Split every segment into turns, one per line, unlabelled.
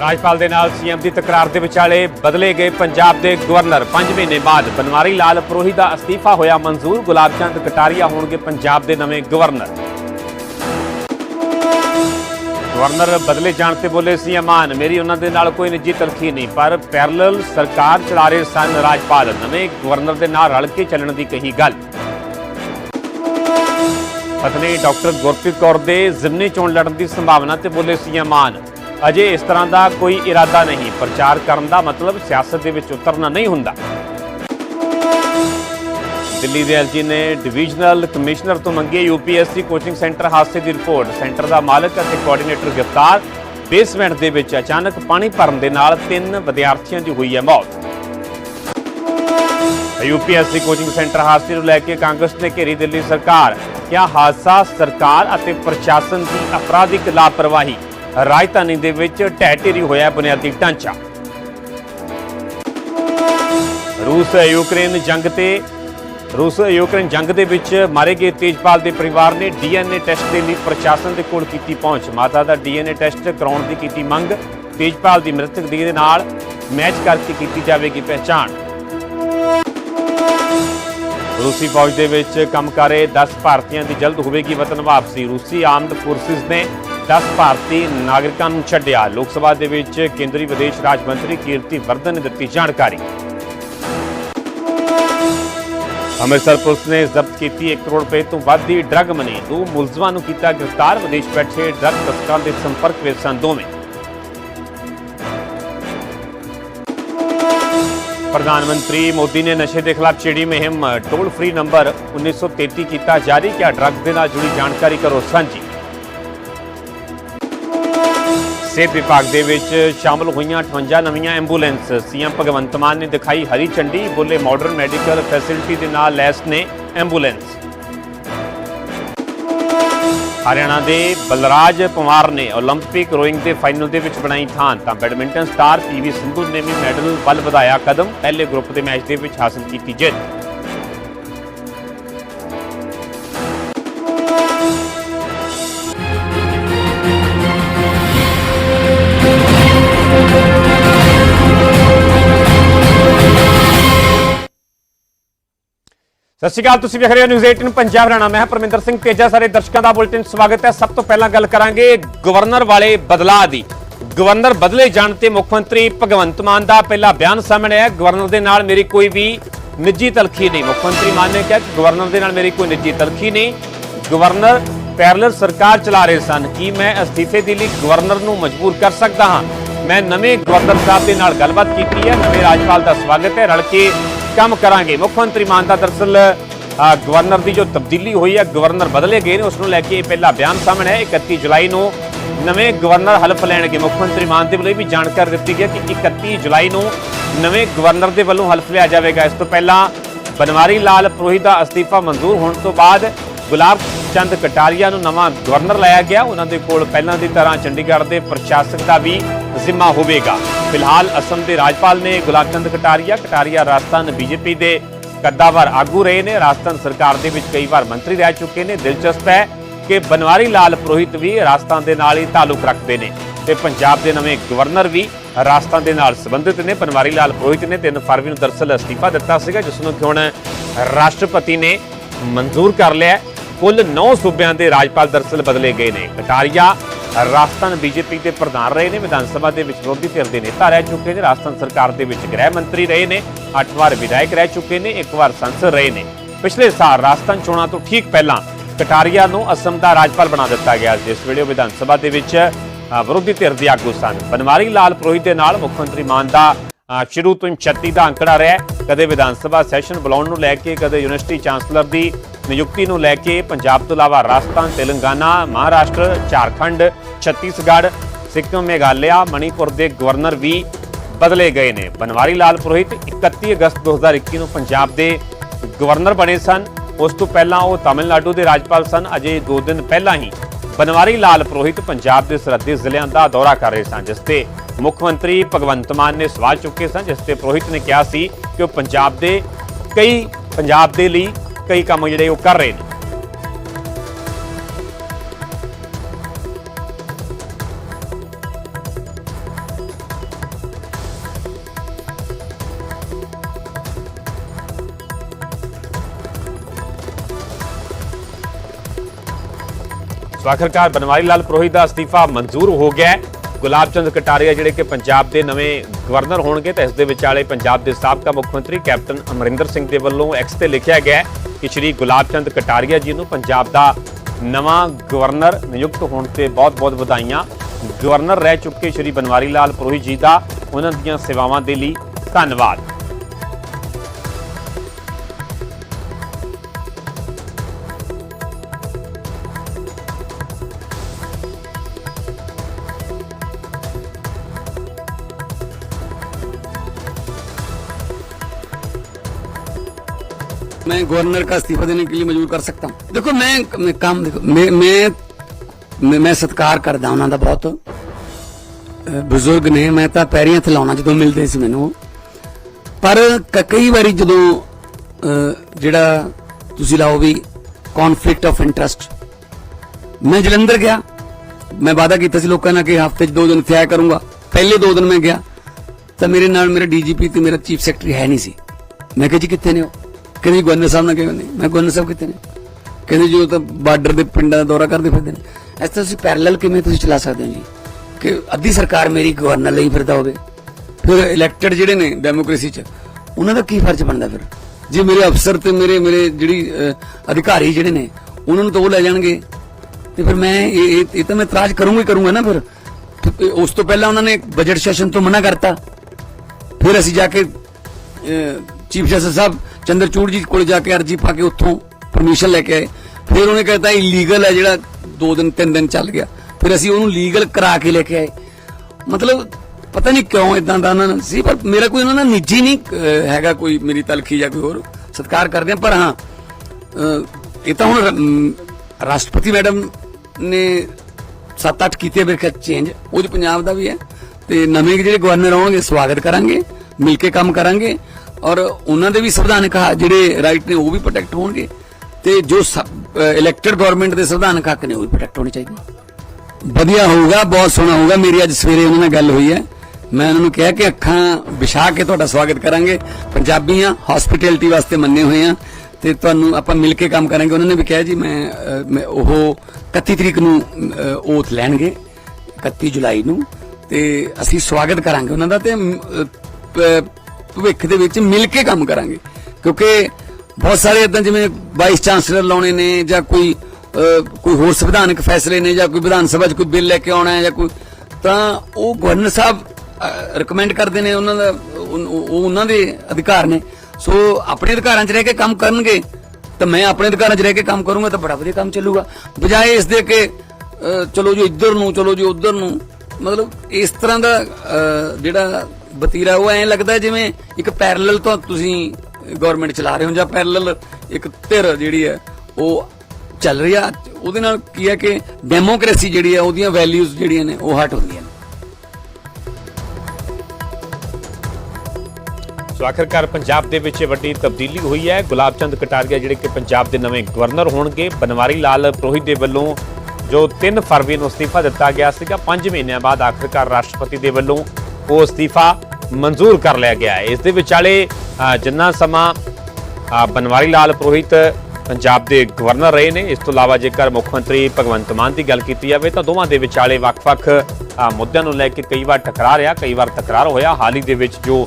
ਰਾਜਪਾਲ ਦੇ ਨਾਲ ਸੀਐਮ ਦੀ ਤਕਰਾਰ ਦੇ ਵਿਚਾਲੇ ਬਦਲੇ ਗਏ ਪੰਜਾਬ ਦੇ ਗਵਰਨਰ। 5 ਮਹੀਨੇ ਬਾਅਦ ਬਨਵਾਰੀ ਲਾਲ ਪ੍ਰੋਹੀ ਦਾ ਅਸਤੀਫਾ ਹੋਇਆ ਮਨਜ਼ੂਰ। ਗੁਲਾਬ ਚੰਦ ਕਟਾਰੀਆ ਹੋਣਗੇ ਪੰਜਾਬ ਦੇ ਨਵੇਂ ਗਵਰਨਰ। ਗਵਰਨਰ ਬਦਲੇ ਜਾਣ ਤੇ ਬੋਲੇ ਸੀ ਅਮਾਨ ਮੇਰੀ ਉਹਨਾਂ ਦੇ ਨਾਲ ਕੋਈ ਨਿੱਜੀ ਤਲਖੀ ਨਹੀਂ, ਪਰ ਪੈਰਲਲ ਸਰਕਾਰ ਚਲਾ ਰਹੇ ਸਨ ਰਾਜਪਾਲ। ਨਵੇਂ ਗਵਰਨਰ ਦੇ ਨਾਲ ਰਲ ਕੇ ਚੱਲਣ ਦੀ ਕਹੀ ਗੱਲ। ਪਤਨੀ ਡਾਕਟਰ ਗੁਰਪ੍ਰੀਤ ਕੌਰ ਦੇ ਜ਼ਿਮਨੀ ਚੋਣ ਲੜਨ ਦੀ ਸੰਭਾਵਨਾ ਤੇ ਬੋਲੇ ਸੀ ਅਮਾਨ ਅਜੇ ਇਸ ਤਰ੍ਹਾਂ ਦਾ ਕੋਈ ਇਰਾਦਾ ਨਹੀਂ। ਪ੍ਰਚਾਰ ਕਰਨ ਦਾ ਮਤਲਬ ਸਿਆਸਤ ਦੇ ਵਿੱਚ ਉਤਰਨਾ ਨਹੀਂ ਹੁੰਦਾ। ਦਿੱਲੀ ਦੇ ਐਲਜੀ ਨੇ ਡਿਵੀਜ਼ਨਲ ਕਮਿਸ਼ਨਰ ਤੋਂ ਮੰਗੀ ਯੂਪੀਐਸਸੀ ਕੋਚਿੰਗ ਸੈਂਟਰ ਹਾਦਸੇ ਦੀ ਰਿਪੋਰਟ। ਸੈਂਟਰ ਦਾ ਮਾਲਕ ਅਤੇ ਕੋਆਰਡੀਨੇਟਰ ਗ੍ਰਿਫਤਾਰ। ਬੇਸਮੈਂਟ ਦੇ ਵਿੱਚ ਅਚਾਨਕ ਪਾਣੀ ਭਰਨ ਦੇ ਨਾਲ ਤਿੰਨ ਵਿਦਿਆਰਥੀਆਂ ਦੀ ਹੋਈ ਹੈ ਮੌਤ। ਯੂਪੀਐਸਸੀ ਕੋਚਿੰਗ ਸੈਂਟਰ ਹਾਦਸੇ ਨੂੰ ਲੈ ਕੇ ਕਾਂਗਰਸ ਨੇ ਘੇਰੀ ਦਿੱਲੀ ਸਰਕਾਰ। ਕਿਹਾ ਹਾਦਸਾ ਸਰਕਾਰ ਅਤੇ ਪ੍ਰਸ਼ਾਸਨ ਦੀ ਅਪਰਾਧਿਕ ਲਾਪਰਵਾਹੀ? ਰਾਜਧਾਨੀ ਦੇ ਵਿੱਚ ਢਹਿ ਢੇਰੀ ਹੋਇਆ ਬੁਨਿਆਦੀ ਢਾਂਚਾ। ਰੂਸ ਯੂਕਰੇਨ ਜੰਗ ਤੇ, ਰੂਸ ਯੂਕਰੇਨ ਜੰਗ ਦੇ ਵਿੱਚ ਮਾਰੇ ਗਏ ਤੇਜਪਾਲ ਦੇ ਪਰਿਵਾਰ ਨੇ ਡੀਐਨਏ ਟੈਸਟ ਦੇ ਲਈ ਪ੍ਰਸ਼ਾਸਨ ਦੇ ਕੋਲ ਕੀਤੀ ਪਹੁੰਚ। ਮਾਤਾ ਦਾ ਡੀਐਨਏ ਟੈਸਟ ਕਰਾਉਣ ਦੀ ਕੀਤੀ ਮੰਗ, ਤੇਜਪਾਲ ਦੀ ਮ੍ਰਿਤਕ ਦੀ ਦੇ ਨਾਲ ਮੈਚ ਕਰਕੇ ਕੀਤੀ ਜਾਵੇਗੀ ਪਹਿਚਾਣ। ਰੂਸੀ ਫੌਜ ਦੇ ਵਿੱਚ ਕੰਮ ਕਰ ਰਹੇ 10 ਭਾਰਤੀਆਂ ਦੀ ਜਲਦ ਹੋਵੇਗੀ ਵਤਨ ਵਾਪਸੀ। ਰੂਸੀ ਆਰਮਡ ਫੋਰਸਿਸ ਨੇ 10 ਭਾਰਤੀ ਨਾਗਰਿਕਾਂ ਨੂੰ ਛੱਡਿਆ। ਲੋਕ ਸਭਾ ਦੇ ਵਿੱਚ ਕੇਂਦਰੀ ਵਿਦੇਸ਼ ਰਾਜ ਮੰਤਰੀ ਕੀਰਤੀ ਵਰਧਨ ਨੇ ਦਿੱਤੀ ਜਾਣਕਾਰੀ। ਅੰਮ੍ਰਿਤਸਰ ਪੁਲਿਸ ਨੇ ਜ਼ਬਤ ਕੀਤੀ 1 ਕਰੋੜ ਰੁਪਏ ਤੋਂ ਵੱਧ ਦੀ ਡਰੱਗ ਮਨੀ। ਦੋ ਮੁਲਜ਼ਮਾਂ ਨੂੰ ਕੀਤਾ ਗ੍ਰਿਫਤਾਰ, ਵਿਦੇਸ਼ ਬੈਠੇ ਡਰੱਗ ਤਸਕਰਾਂ ਦੇ ਸੰਪਰਕ ਵਿੱਚ ਸਨ ਦੋਵੇਂ। ਪ੍ਰਧਾਨ ਮੰਤਰੀ ਮੋਦੀ ਨੇ ਨਸ਼ੇ ਦੇ ਖਿਲਾਫ ਛੇੜੀ ਮੁਹਿੰਮ। ਟੋਲ ਫ੍ਰੀ ਨੰਬਰ 1933 ਕੀਤਾ ਜਾਰੀ। ਕਿਹਾ ਡਰੱਗ ਦੇ ਨਾਲ ਜੁੜੀ ਜਾਣਕਾਰੀ ਕਰੋ ਸਾਂਝੀ। ਸਿਹਤ ਵਿਭਾਗ ਦੇ ਵਿੱਚ ਸ਼ਾਮਲ ਹੋਈਆਂ 58 ਨਵੀਆਂ ਐਂਬੂਲੈਂਸ ਸੀਐਮ ਭਗਵੰਤ ਮਾਨ ਨੇ ਦਿਖਾਈ ਹਰੀ ਝੰਡੀ ਬੋਲੇ ਮਾਡਰਨ ਮੈਡੀਕਲ ਫੈਸਿਲਿਟੀ ਦੇ ਨਾਲ ਲੈਸ ਨੇ ਐਂਬੂਲੈਂਸ ਹਰਿਆਣਾ ਦੇ ਬਲਰਾਜ ਪਵਾਰ ਨੇ 올림픽 ਰੋਇੰਗ ਦੇ ਫਾਈਨਲ ਦੇ ਵਿੱਚ ਬਣਾਈ ਥਾਂ ਤਾਂ ਬੈਡਮਿੰਟਨ ਸਟਾਰ ਪੀਵੀ ਸਿੰਧੂ ਨੇ ਵੀ ਮੈਡਲ ਵੱਲ ਵਧਾਇਆ ਕਦਮ ਪਹਿਲੇ ਗਰੁੱਪ ਦੇ ਮੈਚ ਦੇ ਵਿੱਚ ਹਾਸਲ ਕੀਤੀ ਜਿੱਤ ਸਤਿ ਸ਼੍ਰੀ ਅਕਾਲ, ਤੁਸੀਂ ਵੇਖ ਰਹੇ ਹੋ ਨਿਊਜ਼ 18 ਪੰਜਾਬ ਰਾਣਾ। ਮੈਂ ਪਰਮਿੰਦਰ ਸਿੰਘ ਤੇਜਾ, ਸਾਰੇ ਦਰਸ਼ਕਾਂ ਦਾ ਬੁਲੇਟਿਨ ਸਵਾਗਤ ਹੈ। ਸਭ ਤੋਂ ਪਹਿਲਾਂ ਗੱਲ ਕਰਾਂਗੇ ਗਵਰਨਰ ਵਾਲੇ ਬਦਲਾਅ ਦੀ। ਗਵਰਨਰ ਬਦਲੇ ਜਾਣ ਤੇ ਮੁੱਖ ਮੰਤਰੀ ਭਗਵੰਤ ਮਾਨ ਦਾ ਪਹਿਲਾ ਬਿਆਨ ਸਾਹਮਣੇ ਹੈ ਗਵਰਨਰ ਦੇ ਨਾਲ ਮੇਰੀ ਕੋਈ ਵੀ ਨਿੱਜੀ ਤਲਖੀ ਨਹੀਂ। ਮੁੱਖ ਮੰਤਰੀ ਮਾਨ ਨੇ ਕਿਹਾ ਕਿ ਗਵਰਨਰ ਦੇ ਨਾਲ ਮੇਰੀ ਕੋਈ ਨਿੱਜੀ ਤਲਖੀ ਨਹੀਂ। ਗਵਰਨਰ ਪੈਰਲਲ ਸਰਕਾਰ ਚਲਾ ਰਹੇ ਸਨ। ਕੀ ਮੈਂ ਅਸਤੀਫੇ ਦੇ ਲਈ ਗਵਰਨਰ ਨੂੰ ਮਜਬੂਰ ਕਰ ਸਕਦਾ ਹਾਂ? ਮੈਂ ਨਵੇਂ ਗਵਰਨਰ ਸਾਹਿਬ ਦੇ ਨਾਲ ਗੱਲਬਾਤ ਕੀਤੀ ਹੈ। ਨਵੇਂ ਰਾਜਪਾਲ ਦਾ ਸਵਾਗਤ ਹੈ। ਰਲ ਕੇ ਕੰਮ ਕਰਾਂਗੇ। ਮੁੱਖ ਮੰਤਰੀ ਮਾਨ ਦਾ ਦਰਅਸਲ ਗਵਰਨਰ ਦੀ ਜੋ ਤਬਦੀਲੀ ਹੋਈ ਹੈ, ਗਵਰਨਰ ਬਦਲੇ ਗਏ ਨੇ, ਉਸ ਨੂੰ ਲੈ ਕੇ ਇਹ ਪਹਿਲਾ ਬਿਆਨ ਸਾਹਮਣੇ ਹੈ 31 ਜੁਲਾਈ ਨੂੰ ਨਵੇਂ ਗਵਰਨਰ ਹਲਫ ਲੈਣਗੇ। ਮੁੱਖ ਮੰਤਰੀ ਮਾਨ ਦੇ ਵੱਲੋਂ ਇਹ ਵੀ ਜਾਣਕਾਰੀ ਦਿੱਤੀ ਗਈ ਕਿ 31 ਜੁਲਾਈ ਨੂੰ ਨਵੇਂ ਗਵਰਨਰ ਦੇ ਵੱਲੋਂ ਹਲਫ ਲਿਆ ਜਾਵੇਗਾ। ਇਸ ਤੋਂ ਪਹਿਲਾਂ ਬਨਵਾਰੀ ਲਾਲ ਪ੍ਰੋਹੀ ਦਾ ਅਸਤੀਫਾ ਮਨਜ਼ੂਰ ਹੋਣ ਤੋਂ ਬਾਅਦ ਗੁਲਾਬ ਚੰਦ ਕਟਾਰੀਆ ਨੂੰ ਨਵਾਂ ਗਵਰਨਰ ਲਾਇਆ ਗਿਆ। ਉਹਨਾਂ ਦੇ ਕੋਲ ਪਹਿਲਾਂ ਦੀ ਤਰ੍ਹਾਂ ਚੰਡੀਗੜ੍ਹ ਦੇ ਪ੍ਰਸ਼ਾਸਕ ਦਾ ਵੀ ਜ਼ਿੰਮਾ ਹੋਵੇਗਾ। ਫਿਲਹਾਲ ਅਸਮ ਦੇ ਰਾਜਪਾਲ ਨੇ ਗੁਲਾਬ ਚੰਦ ਕਟਾਰੀਆ ਕਟਾਰੀਆ ਰਾਜਸਥਾਨ ਬੀਜੇਪੀ ਦੇ ਕੱਦਾਵਰ ਆਗੂ ਰਹੇ ਨੇ। ਰਾਜਸਥਾਨ ਸਰਕਾਰ ਦੇ ਵਿੱਚ ਕਈ ਵਾਰ ਮੰਤਰੀ ਰਹਿ ਚੁੱਕੇ ਨੇ। ਦਿਲਚਸਪ ਹੈ ਕਿ ਬਨਵਾਰੀ ਲਾਲ ਪ੍ਰੋਹਿਤ ਵੀ ਰਾਜਸਥਾਨ ਦੇ ਨਾਲ ਹੀ ਤਾਲੁਕ ਰੱਖਦੇ ਨੇ ਤੇ ਪੰਜਾਬ ਦੇ ਨਵੇਂ ਗਵਰਨਰ ਵੀ ਰਾਜਸਥਾਨ ਦੇ ਨਾਲ ਸੰਬੰਧਿਤ ਨੇ। ਬਨਵਾਰੀ ਲਾਲ ਪ੍ਰੋਹਿਤ ਨੇ 3 ਫਰਵਰੀ ਨੂੰ ਦਰਸਲ ਅਸਤੀਫਾ ਦਿੱਤਾ ਸੀਗਾ, ਜਿਸ ਨੂੰ ਕਿ ਹੁਣ ਰਾਸ਼ਟਰਪਤੀ ਨੇ ਮਨਜ਼ੂਰ ਕਰ ਲਿਆ ਕੁੱਲ 9 ਸੂਬਿਆਂ ਦੇ ਰਾਜਪਾਲ ਦਰਸਲ ਬਦਲੇ ਗਏ ਨੇ। ਕਟਾਰੀਆ ਰਾਜਸਥਾਨ ਬੀਜੇਪੀ ਦੇ ਪ੍ਰਧਾਨ ਰਹੇ ਨੇ, ਵਿਧਾਨ ਸਭਾ ਦੇ ਵਿੱਚ ਵਿਰੋਧੀ ਧਿਰ ਦੇ ਨੇਤਾ ਰਹਿ ਚੁੱਕੇ ਨੇ, ਰਾਜਸਥਾਨ ਸਰਕਾਰ ਦੇ ਵਿੱਚ ਗ੍ਰਹਿ ਮੰਤਰੀ ਰਹੇ ਨੇ 8 ਵਾਰ ਵਿਧਾਇਕ ਰਹਿ ਚੁੱਕੇ ਨੇ, ਇੱਕ ਵਾਰ ਸੰਸਦ ਰਹੇ ਨੇ। ਪਿਛਲੇ ਸਾਲ ਰਾਜਸਥਾਨ ਚੋਣਾਂ ਤੋਂ ਠੀਕ ਪਹਿਲਾਂ ਕਟਾਰੀਆ ਨੂੰ ਅਸਮ ਦਾ ਰਾਜਪਾਲ ਬਣਾ ਦਿੱਤਾ ਗਿਆ ਜਿਸ ਵੇਲੇ ਉਹ ਵਿਧਾਨ ਸਭਾ ਦੇ ਵਿੱਚ ਵਿਰੋਧੀ ਧਿਰ ਦੇ ਆਗੂ ਸਨ। ਬਨਵਾਰੀ ਲਾਲ ਪ੍ਰੋਹਿਤ ਦੇ ਨਾਲ ਮੁੱਖ ਮੰਤਰੀ ਮਾਨ ਦਾ ਸ਼ੁਰੂ ਤੋਂ ਹੀ 36 ਦਾ ਅੰਕੜਾ ਰਿਹਾ। ਕਦੇ ਵਿਧਾਨ ਸਭਾ ਸੈਸ਼ਨ ਬੁਲਾਉਣ ਨੂੰ ਲੈ ਕੇ, ਕਦੇ ਯੂਨੀਵਰਸਿਟੀ ਚਾਂਸਲਰ ਦੀ ਨਿਯੁਕਤੀ ਨੂੰ ਲੈ ਕੇ ਪੰਜਾਬ ਤੋਂ ਇਲਾਵਾ ਰਾਜਸਥਾਨ, ਤੇਲੰਗਾਨਾ, ਮਹਾਰਾਸ਼ਟਰ, ਝਾਰਖੰਡ, ਛੱਤੀਸਗੜ੍ਹ, ਸਿੱਕਮ, ਮੇਘਾਲਿਆ, ਮਣੀਪੁਰ ਦੇ ਗਵਰਨਰ ਵੀ ਬਦਲੇ ਗਏ ਨੇ। ਬਨਵਾਰੀ ਲਾਲ ਪੁਰੋਹਿਤ 31 ਅਗਸਤ 2021 ਨੂੰ ਪੰਜਾਬ ਦੇ ਗਵਰਨਰ ਬਣੇ ਸਨ। ਉਸ ਤੋਂ ਪਹਿਲਾਂ ਉਹ ਤਾਮਿਲਨਾਡੂ ਦੇ ਰਾਜਪਾਲ ਸਨ। ਅਜੇ 2 ਦਿਨ ਪਹਿਲਾਂ ਹੀ ਬਨਵਾਰੀ ਲਾਲ ਪੁਰੋਹਿਤ ਪੰਜਾਬ ਦੇ ਸਰਹੱਦੀ ਜ਼ਿਲ੍ਹਿਆਂ ਦਾ ਦੌਰਾ ਕਰ ਰਹੇ ਸਨ, ਜਿਸ ਤੇ ਮੁੱਖ ਮੰਤਰੀ ਭਗਵੰਤ ਮਾਨ ਨੇ ਸਵਾਲ ਚੁੱਕੇ ਸਨ, ਜਿਸ ਤੇ ਪੁਰੋਹਿਤ ਨੇ ਕਿਹਾ ਸੀ ਕਿ ਉਹ ਪੰਜਾਬ ਦੇ ਕਈ ਪੰਜਾਬ ਦੇ ਲਈ ਕਈ ਕੰਮ ਜਿਹੜੇ ਉਹ ਕਰ ਰਹੇ ਨੇ। ਆਖਰਕਾਰ ਬਨਵਾਰੀ ਲਾਲ ਪ੍ਰੋਹਿਤ ਦਾ ਅਸਤੀਫਾ ਮਨਜ਼ੂਰ ਹੋ ਗਿਆ ਗੁਲਾਬ ਚੰਦ ਕਟਾਰੀਆ ਜਿਹੜੇ ਕਿ ਪੰਜਾਬ ਦੇ ਨਵੇਂ ਗਵਰਨਰ ਹੋਣਗੇ ਤਾਂ ਇਸ ਦੇ ਵਿਚਾਲੇ ਪੰਜਾਬ ਦੇ ਸਾਬਕਾ ਮੁੱਖ ਮੰਤਰੀ ਕੈਪਟਨ ਅਮਰਿੰਦਰ ਸਿੰਘ ਦੇ ਵੱਲੋਂ ਐਕਸ ਤੇ ਲਿਖਿਆ ਗਿਆ ਕਿ ਸ਼੍ਰੀ ਗੁਲਾਬ ਚੰਦ ਕਟਾਰੀਆ ਜੀ ਨੂੰ ਪੰਜਾਬ ਦਾ ਨਵਾਂ ਗਵਰਨਰ ਨਿਯੁਕਤ ਹੋਣ ਤੇ ਬਹੁਤ-ਬਹੁਤ ਵਧਾਈਆਂ। ਗਵਰਨਰ ਰਹਿ ਚੁੱਕੇ ਸ਼੍ਰੀ ਬਨਵਾਰੀ ਲਾਲ ਪ੍ਰੋਹਿਤ ਜੀ ਦਾ ਉਹਨਾਂ ਦੀਆਂ ਸੇਵਾਵਾਂ ਦੇ ਲਈ ਧੰਨਵਾਦ।
गवर्नर का इस्तीफा देने के लिए मजबूर कर सकता हूँ देखो मैं, मैं काम देखो मैं मैं ਮੈਂ ਮੈਂ ਸਤਿਕਾਰ ਕਰਦਾ ਉਹਨਾਂ ਦਾ ਬਹੁਤ ਅਹ ਬਜ਼ੁਰਗ ਨੇ ਮੈਂ ਤਾਂ ਪੈਰੀਂ ਹੱਥ ਲਾਉਣਾ ਜਦੋਂ ਮਿਲਦੇ ਸੀ ਮੈਨੂੰ ਪਰ ਕ- ਕਈ ਵਾਰੀ ਜਦੋਂ ਅਹ, ਜਿਹੜਾ ਤੁਸੀਂ ਲਾਓ ਵੀ ਕਨਫਲਿਕਟ ਆਫ ਇੰਟਰਸਟ ਮੈਂ ਜਲੰਧਰ ਗਿਆ ਮੈਂ ਵਾਅਦਾ ਕੀਤਾ ਸੀ ਲੋਕਾਂ ਨਾਲ ਕਿ ਹਫ਼ਤੇ 'ਚ ਦੋ ਦਿਨ ਇੱਥੇ ਆਇਆ ਕਰੂੰਗਾ ਪਹਿਲੇ ਦੋ ਦਿਨ ਮੈਂ ਗਿਆ ਤਾਂ ਮੇਰੇ ਨਾਲ ਮੇਰਾ ਡੀਜੀਪੀ ਤੇ ਮੇਰਾ ਚੀਫ ਸੈਕਟਰੀ ਹੈ ਨਹੀਂ ਸੀ ਮੈਂ ਕਿਹਾ ਜੀ ਕਿੱਥੇ ਨੇ ਉਹ ਕਹਿੰਦੇ ਜੀ ਗਵਰਨਰ ਸਾਹਿਬ ਨਾਲ ਗਏ ਹੋਏ ਨੇ ਮੈਂ ਗਵਰਨਰ ਸਾਹਿਬ ਕਿੱਥੇ ਨੇ? ਕਹਿੰਦੇ ਜੀ ਤਾਂ ਬਾਰਡਰ ਦੇ ਪਿੰਡਾਂ ਦਾ ਦੌਰਾ ਕਰਦੇ ਫਿਰਦੇ ਨੇ। ਇਸ ਤਰ੍ਹਾਂ ਤੁਸੀਂ ਪੈਰਲਲ ਕਿਵੇਂ ਤੁਸੀਂ ਚਲਾ ਸਕਦੇ ਹੋ ਜੀ? ਕਿ ਅੱਧੀ ਸਰਕਾਰ ਮੇਰੀ ਗਵਰਨਰ ਲਈ ਫਿਰਦਾ ਹੋਵੇ, ਫਿਰ ਇਲੈਕਟਡ ਜਿਹੜੇ ਨੇ ਡੈਮੋਕ੍ਰੇਸੀ 'ਚ, ਉਹਨਾਂ ਦਾ ਕੀ ਫਰਜ਼ ਬਣਦਾ ਫਿਰ? ਜੇ ਮੇਰੇ ਅਫਸਰ ਤੇ ਮੇਰੇ ਮੇਰੇ ਜਿਹੜੀ ਅਧਿਕਾਰੀ ਜਿਹੜੇ ਨੇ, ਉਹਨਾਂ ਨੂੰ ਤਾਂ ਉਹ ਲੈ ਜਾਣਗੇ। ਤੇ ਫਿਰ ਮੈਂ ਇਹ, ਇਹ- ਤਾਂ ਮੈਂ ਇਤਰਾਜ਼ ਕਰੂੰਗਾ ਹੀ ਕਰੂੰਗਾ ਨਾ ਫਿਰ। ਉਸ ਤੋਂ ਪਹਿਲਾਂ ਉਹਨਾਂ ਨੇ ਬਜਟ ਸੈਸ਼ਨ ਤੋਂ ਮਨਾ ਕਰਤਾ। ਫਿਰ ਅਸੀਂ ਜਾ ਕੇ ਚੀਫ ਜਸਟਿਸ ਸਾਹਿਬ ਚੰਦਰਚੂੜ ਜੀ ਕੋਲ ਜਾ ਕੇ ਅਰਜੀ ਪਾ ਕੇ ਉੱਥੋਂ ਪਰਮਿਸ਼ਨ ਲੈ ਕੇ ਆਏ। ਫਿਰ ਉਹਨੇ ਕਹਿਤਾ ਇਲੀਗਲ ਹੈ ਜਿਹੜਾ 2 ਦਿਨ 3 ਦਿਨ ਚੱਲ ਗਿਆ। ਫਿਰ ਅਸੀਂ ਉਹਨੂੰ ਲੀਗਲ ਕਰਾ ਕੇ ਲੈ ਕੇ ਆਏ। ਮਤਲਬ ਪਤਾ ਨਹੀਂ ਕਿਉਂ ਇਦਾਂ ਦਾ ਉਹਨਾਂ ਸੀ, ਪਰ ਮੇਰਾ ਕੋਈ ਉਹਨਾਂ ਨਾਲ ਨਿੱਜੀ ਨਹੀਂ ਹੈਗਾ ਕੋਈ ਮੇਰੀ ਤਲਖੀ ਜਾਂ ਕੋਈ ਹੋਰ ਸਤਿਕਾਰ ਕਰਦੇ ਆ ਪਰ ਹਾਂ ਇਹ ਤਾਂ ਹੁਣ ਰਾਸ਼ਟਰਪਤੀ ਮੈਡਮ ਨੇ 7-8 ਕੀਤੇ, ਮੇਰੇ ਖਿਆਲ ਚੇਂਜ ਉਹ 'ਚ ਪੰਜਾਬ ਦਾ ਵੀ ਹੈ। ਤੇ ਨਵੇਂ ਜਿਹੜੇ ਗਵਰਨਰ ਆਉਣਗੇ, ਸਵਾਗਤ ਕਰਾਂਗੇ, ਮਿਲ ਕੇ ਕੰਮ ਕਰਾਂਗੇ। ਔਰ ਉਹਨਾਂ ਦੇ ਵੀ ਸੰਵਿਧਾਨਕ ਜਿਹੜੇ ਰਾਈਟ ਨੇ, ਉਹ ਵੀ ਪ੍ਰੋਟੈਕਟ ਹੋਣਗੇ। ਤੇ ਜੋ ਇਲੈਕਟਡ ਗਵਰਨਮੈਂਟ ਦੇ ਸੰਵਿਧਾਨਕ ਹੱਕ ਨੇ, ਉਹ ਵੀ ਪ੍ਰੋਟੈਕਟ ਹੋਣੇ ਚਾਹੀਦੇ ਵਧੀਆ ਹੋਊਗਾ, ਬਹੁਤ ਸੋਹਣਾ ਹੋਊਗਾ। ਮੇਰੀ ਅੱਜ ਸਵੇਰੇ ਉਹਨਾਂ ਨਾਲ ਗੱਲ ਹੋਈ ਹੈ। ਮੈਂ ਉਹਨਾਂ ਨੂੰ ਕਿਹਾ ਕਿ ਅੱਖਾਂ ਵਿਛਾ ਕੇ ਤੁਹਾਡਾ ਸਵਾਗਤ ਕਰਾਂਗੇ। ਪੰਜਾਬੀ ਆ ਹਸਪਿਟੈਲਿਟੀ ਵਾਸਤੇ ਮੰਨੇ ਹੋਏ ਆ। ਤੇ ਤੁਹਾਨੂੰ ਆਪਾਂ ਮਿਲ ਕੇ ਕੰਮ ਕਰਾਂਗੇ। ਉਹਨਾਂ ਨੇ ਵੀ ਕਿਹਾ ਜੀ, ਮੈਂ ਉਹ 31 ਤਰੀਕ ਨੂੰ ਓਥ ਲੈਣਗੇ 31 ਜੁਲਾਈ ਨੂੰ। ਤੇ ਅਸੀਂ ਸਵਾਗਤ ਕਰਾਂਗੇ ਉਹਨਾਂ ਦਾ। ਤੇ ਭਵਿੱਖ ਦੇ ਵਿੱਚ ਮਿਲ ਕੇ ਕੰਮ ਕਰਾਂਗੇ। ਕਿਉਂਕਿ ਬਹੁਤ ਸਾਰੇ ਇਦਾਂ ਜਿਵੇਂ ਵਾਈਸ ਚਾਂਸਲਰ ਲਾਉਣੇ ਨੇ ਜਾਂ ਕੋਈ ਕੋਈ ਹੋਰ ਸੰਵਿਧਾਨਕ ਫੈਸਲੇ ਨੇ ਜਾਂ ਕੋਈ ਵਿਧਾਨ ਸਭਾ 'ਚ ਕੋਈ ਬਿੱਲ ਲੈ ਕੇ ਆਉਣਾ ਹੈ ਜਾਂ ਕੋਈ, ਤਾਂ ਉਹ ਗਵਰਨਰ ਸਾਹਿਬ ਰეკਮੈਂਡ ਕਰਦੇ ਨੇ ਉਹਨਾਂ ਦਾ, ਉਹ ਉਹਨਾਂ ਦੇ ਅਧਿਕਾਰ ਨੇ। ਸੋ ਆਪਣੇ ਅਧਿਕਾਰਾਂ 'ਚ ਰਹਿ ਕੇ ਕੰਮ ਕਰਨਗੇ, ਤਾਂ ਮੈਂ ਆਪਣੇ ਅਧਿਕਾਰਾਂ 'ਚ ਰਹਿ ਕੇ ਕੰਮ ਕਰੂੰਗਾ ਤਾਂ ਬੜਾ ਵਧੀਆ ਕੰਮ ਚੱਲੂਗਾ। ਬਜਾਏ ਇਸ ਦੇ ਕਿ ਚਲੋ ਜੀ ਇੱਧਰ ਨੂੰ, ਚਲੋ ਜੀ ਉੱਧਰ ਨੂੰ ਮਤਲਬ ਇਸ ਤਰ੍ਹਾਂ ਦਾ ਜਿਹੜਾ ਬਤੀਰਾ, ਉਹ ਐਂ ਲੱਗਦਾ ਜਿਵੇਂ ਇੱਕ ਪੈਰਲਲ ਤੋਂ ਤੁਸੀਂ ਗਵਰਨਮੈਂਟ ਚਲਾ ਰਹੇ ਹੋ ਜਾਂ ਪੈਰਲਲ ਇੱਕ ਧਿਰ ਜਿਹੜੀ ਹੈ, ਉਹ ਚੱਲ ਰਹੀ ਆ। ਉਹਦੇ ਨਾਲ ਕੀ ਹੈ ਕਿ ਡੈਮੋਕ੍ਰੇਸੀ ਜਿਹੜੀ ਹੈ, ਉਹਦੀਆਂ ਵੈਲਿਊਜ਼ ਜਿਹੜੀਆਂ ਨੇ, ਉਹ ਹਟ ਹੁੰਦੀਆਂ ਨੇ।
ਸੋ ਆਖਰਕਾਰ ਪੰਜਾਬ ਦੇ ਵਿੱਚ ਇਹ ਵੱਡੀ ਤਬਦੀਲੀ ਹੋਈ ਹੈ। ਗੁਲਾਬ ਚੰਦ ਕਟਾਰੀਆ, ਜਿਹੜੇ ਕਿ ਪੰਜਾਬ ਦੇ ਨਵੇਂ ਗਵਰਨਰ ਹੋਣਗੇ, ਬਨਵਾਰੀ ਲਾਲ ਪ੍ਰੋਹਿਤ ਦੇ ਵੱਲੋਂ ਜੋ 3 ਫਰਵਰੀ ਨੂੰ ਅਸਤੀਫਾ ਦਿੱਤਾ ਗਿਆ ਸੀਗਾ 5 ਮਹੀਨਿਆਂ ਬਾਅਦ ਆਖਰਕਾਰ ਰਾਸ਼ਟਰਪਤੀ ਦੇ ਵੱਲੋਂ ਉਹ ਅਸਤੀਫਾ ਮਨਜ਼ੂਰ ਕਰ ਲਿਆ ਗਿਆ ਹੈ। ਇਸ ਦੇ ਵਿਚਾਲੇ ਜਿੰਨਾ ਸਮਾਂ ਬਨਵਾਰੀ ਲਾਲ ਪੁਰੋਹਿਤ ਪੰਜਾਬ ਦੇ ਗਵਰਨਰ ਰਹੇ ਨੇ, ਇਸ ਤੋਂ ਇਲਾਵਾ ਜੇਕਰ ਮੁੱਖ ਮੰਤਰੀ ਭਗਵੰਤ ਮਾਨ ਦੀ ਗੱਲ ਕੀਤੀ ਜਾਵੇ, ਤਾਂ ਦੋਵਾਂ ਦੇ ਵਿਚਾਲੇ ਵੱਖ-ਵੱਖ ਮੁੱਦਿਆਂ ਨੂੰ ਲੈ ਕੇ ਕਈ ਵਾਰ ਟਕਰਾਅ ਰਿਹਾ, ਕਈ ਵਾਰ ਤਕਰਾਰ ਹੋਇਆ। ਹਾਲ ਹੀ ਦੇ ਵਿੱਚ ਜੋ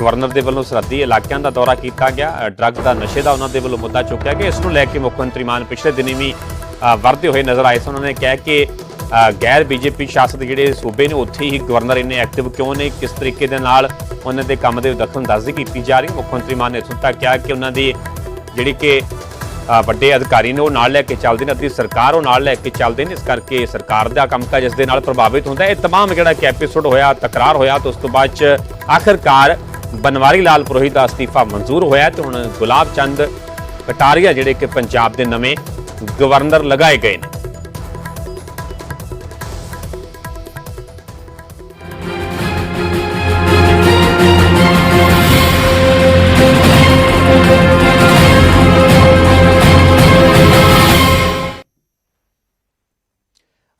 ਗਵਰਨਰ ਦੇ ਵੱਲੋਂ ਸਰਹੱਦੀ ਇਲਾਕਿਆਂ ਦਾ ਦੌਰਾ ਕੀਤਾ ਗਿਆ ਡਰੱਗ ਦਾ ਨਸ਼ੇ ਦਾ ਉਹਨਾਂ ਦੇ ਵੱਲੋਂ ਮੁੱਦਾ ਚੁੱਕਿਆ ਗਿਆ। ਇਸ ਨੂੰ ਲੈ ਕੇ ਮੁੱਖ ਮੰਤਰੀ ਮਾਨ ਪਿਛਲੇ ਦਿਨੀ ਵੀ ਅ, ਵਰਤੇ ਹੋਏ ਨਜ਼ਰ ਆਏ ਸਨ ਉਹਨਾਂ ਨੇ ਕਿਹਾ ਕਿ ਅ, ਗੈਰ ਬੀਜੇਪੀ ਸ਼ਾਸਿਤ ਜਿਹੜੇ ਸੂਬੇ ਨੇ ਉੱਥੇ ਹੀ ਗਵਰਨਰ ਇੰਨੇ ਐਕਟਿਵ ਕਿਉਂ ਨੇ ਕਿਸ ਤਰੀਕੇ ਦੇ ਨਾਲ ਉਹਨਾਂ ਦੇ ਕੰਮ ਦੇ ਦਖਲਅੰਦਾਜ਼ੀ ਕੀਤੀ ਜਾ ਰਹੀ ਮੁੱਖ ਮੰਤਰੀ ਮਾਨ ਨੇ ਇੱਥੋਂ ਤੱਕ ਕਿਹਾ ਕਿ ਉਹਨਾਂ ਦੀ ਜਿਹੜੀ ਕਿ ਅ, ਵੱਡੇ ਅਧਿਕਾਰੀ ਨੇ ਉਹ ਨਾਲ ਲੈ ਕੇ ਚੱਲਦੇ ਨੇ ਅੱਧੀ ਸਰਕਾਰ ਉਹ ਨਾਲ ਲੈ ਕੇ ਚੱਲਦੇ ਨੇ ਇਸ ਕਰਕੇ ਸਰਕਾਰ ਦਾ ਕੰਮਕਾਜ ਇਸ ਦੇ ਨਾਲ ਪ੍ਰਭਾਵਿਤ ਹੁੰਦਾ ਹੈ ਇਹ तमाम ਜਿਹੜਾ ਕਿ ਐਪੀਸੋਡ ਹੋਇਆ ਤਕਰਾਰ ਹੋਇਆ ਤੇ ਉਸ ਤੋਂ ਬਾਅਦ ਚ ਆਖਰਕਾਰ ਬਨਵਾਰੀ ਲਾਲ ਪ੍ਰੋਹਿਤ ਦਾ ਅਸਤੀਫਾ ਮਨਜ਼ੂਰ ਹੋਇਆ ਤੇ ਹੁਣ ਗੁਲਾਬ ਚੰਦ ਕਟਾਰੀਆ ਜਿਹੜੇ ਕਿ ਪੰਜਾਬ ਦੇ ਨਵੇਂ ਗਵਰਨਰ ਲਗਾਏ ਗਏ ਨੇ।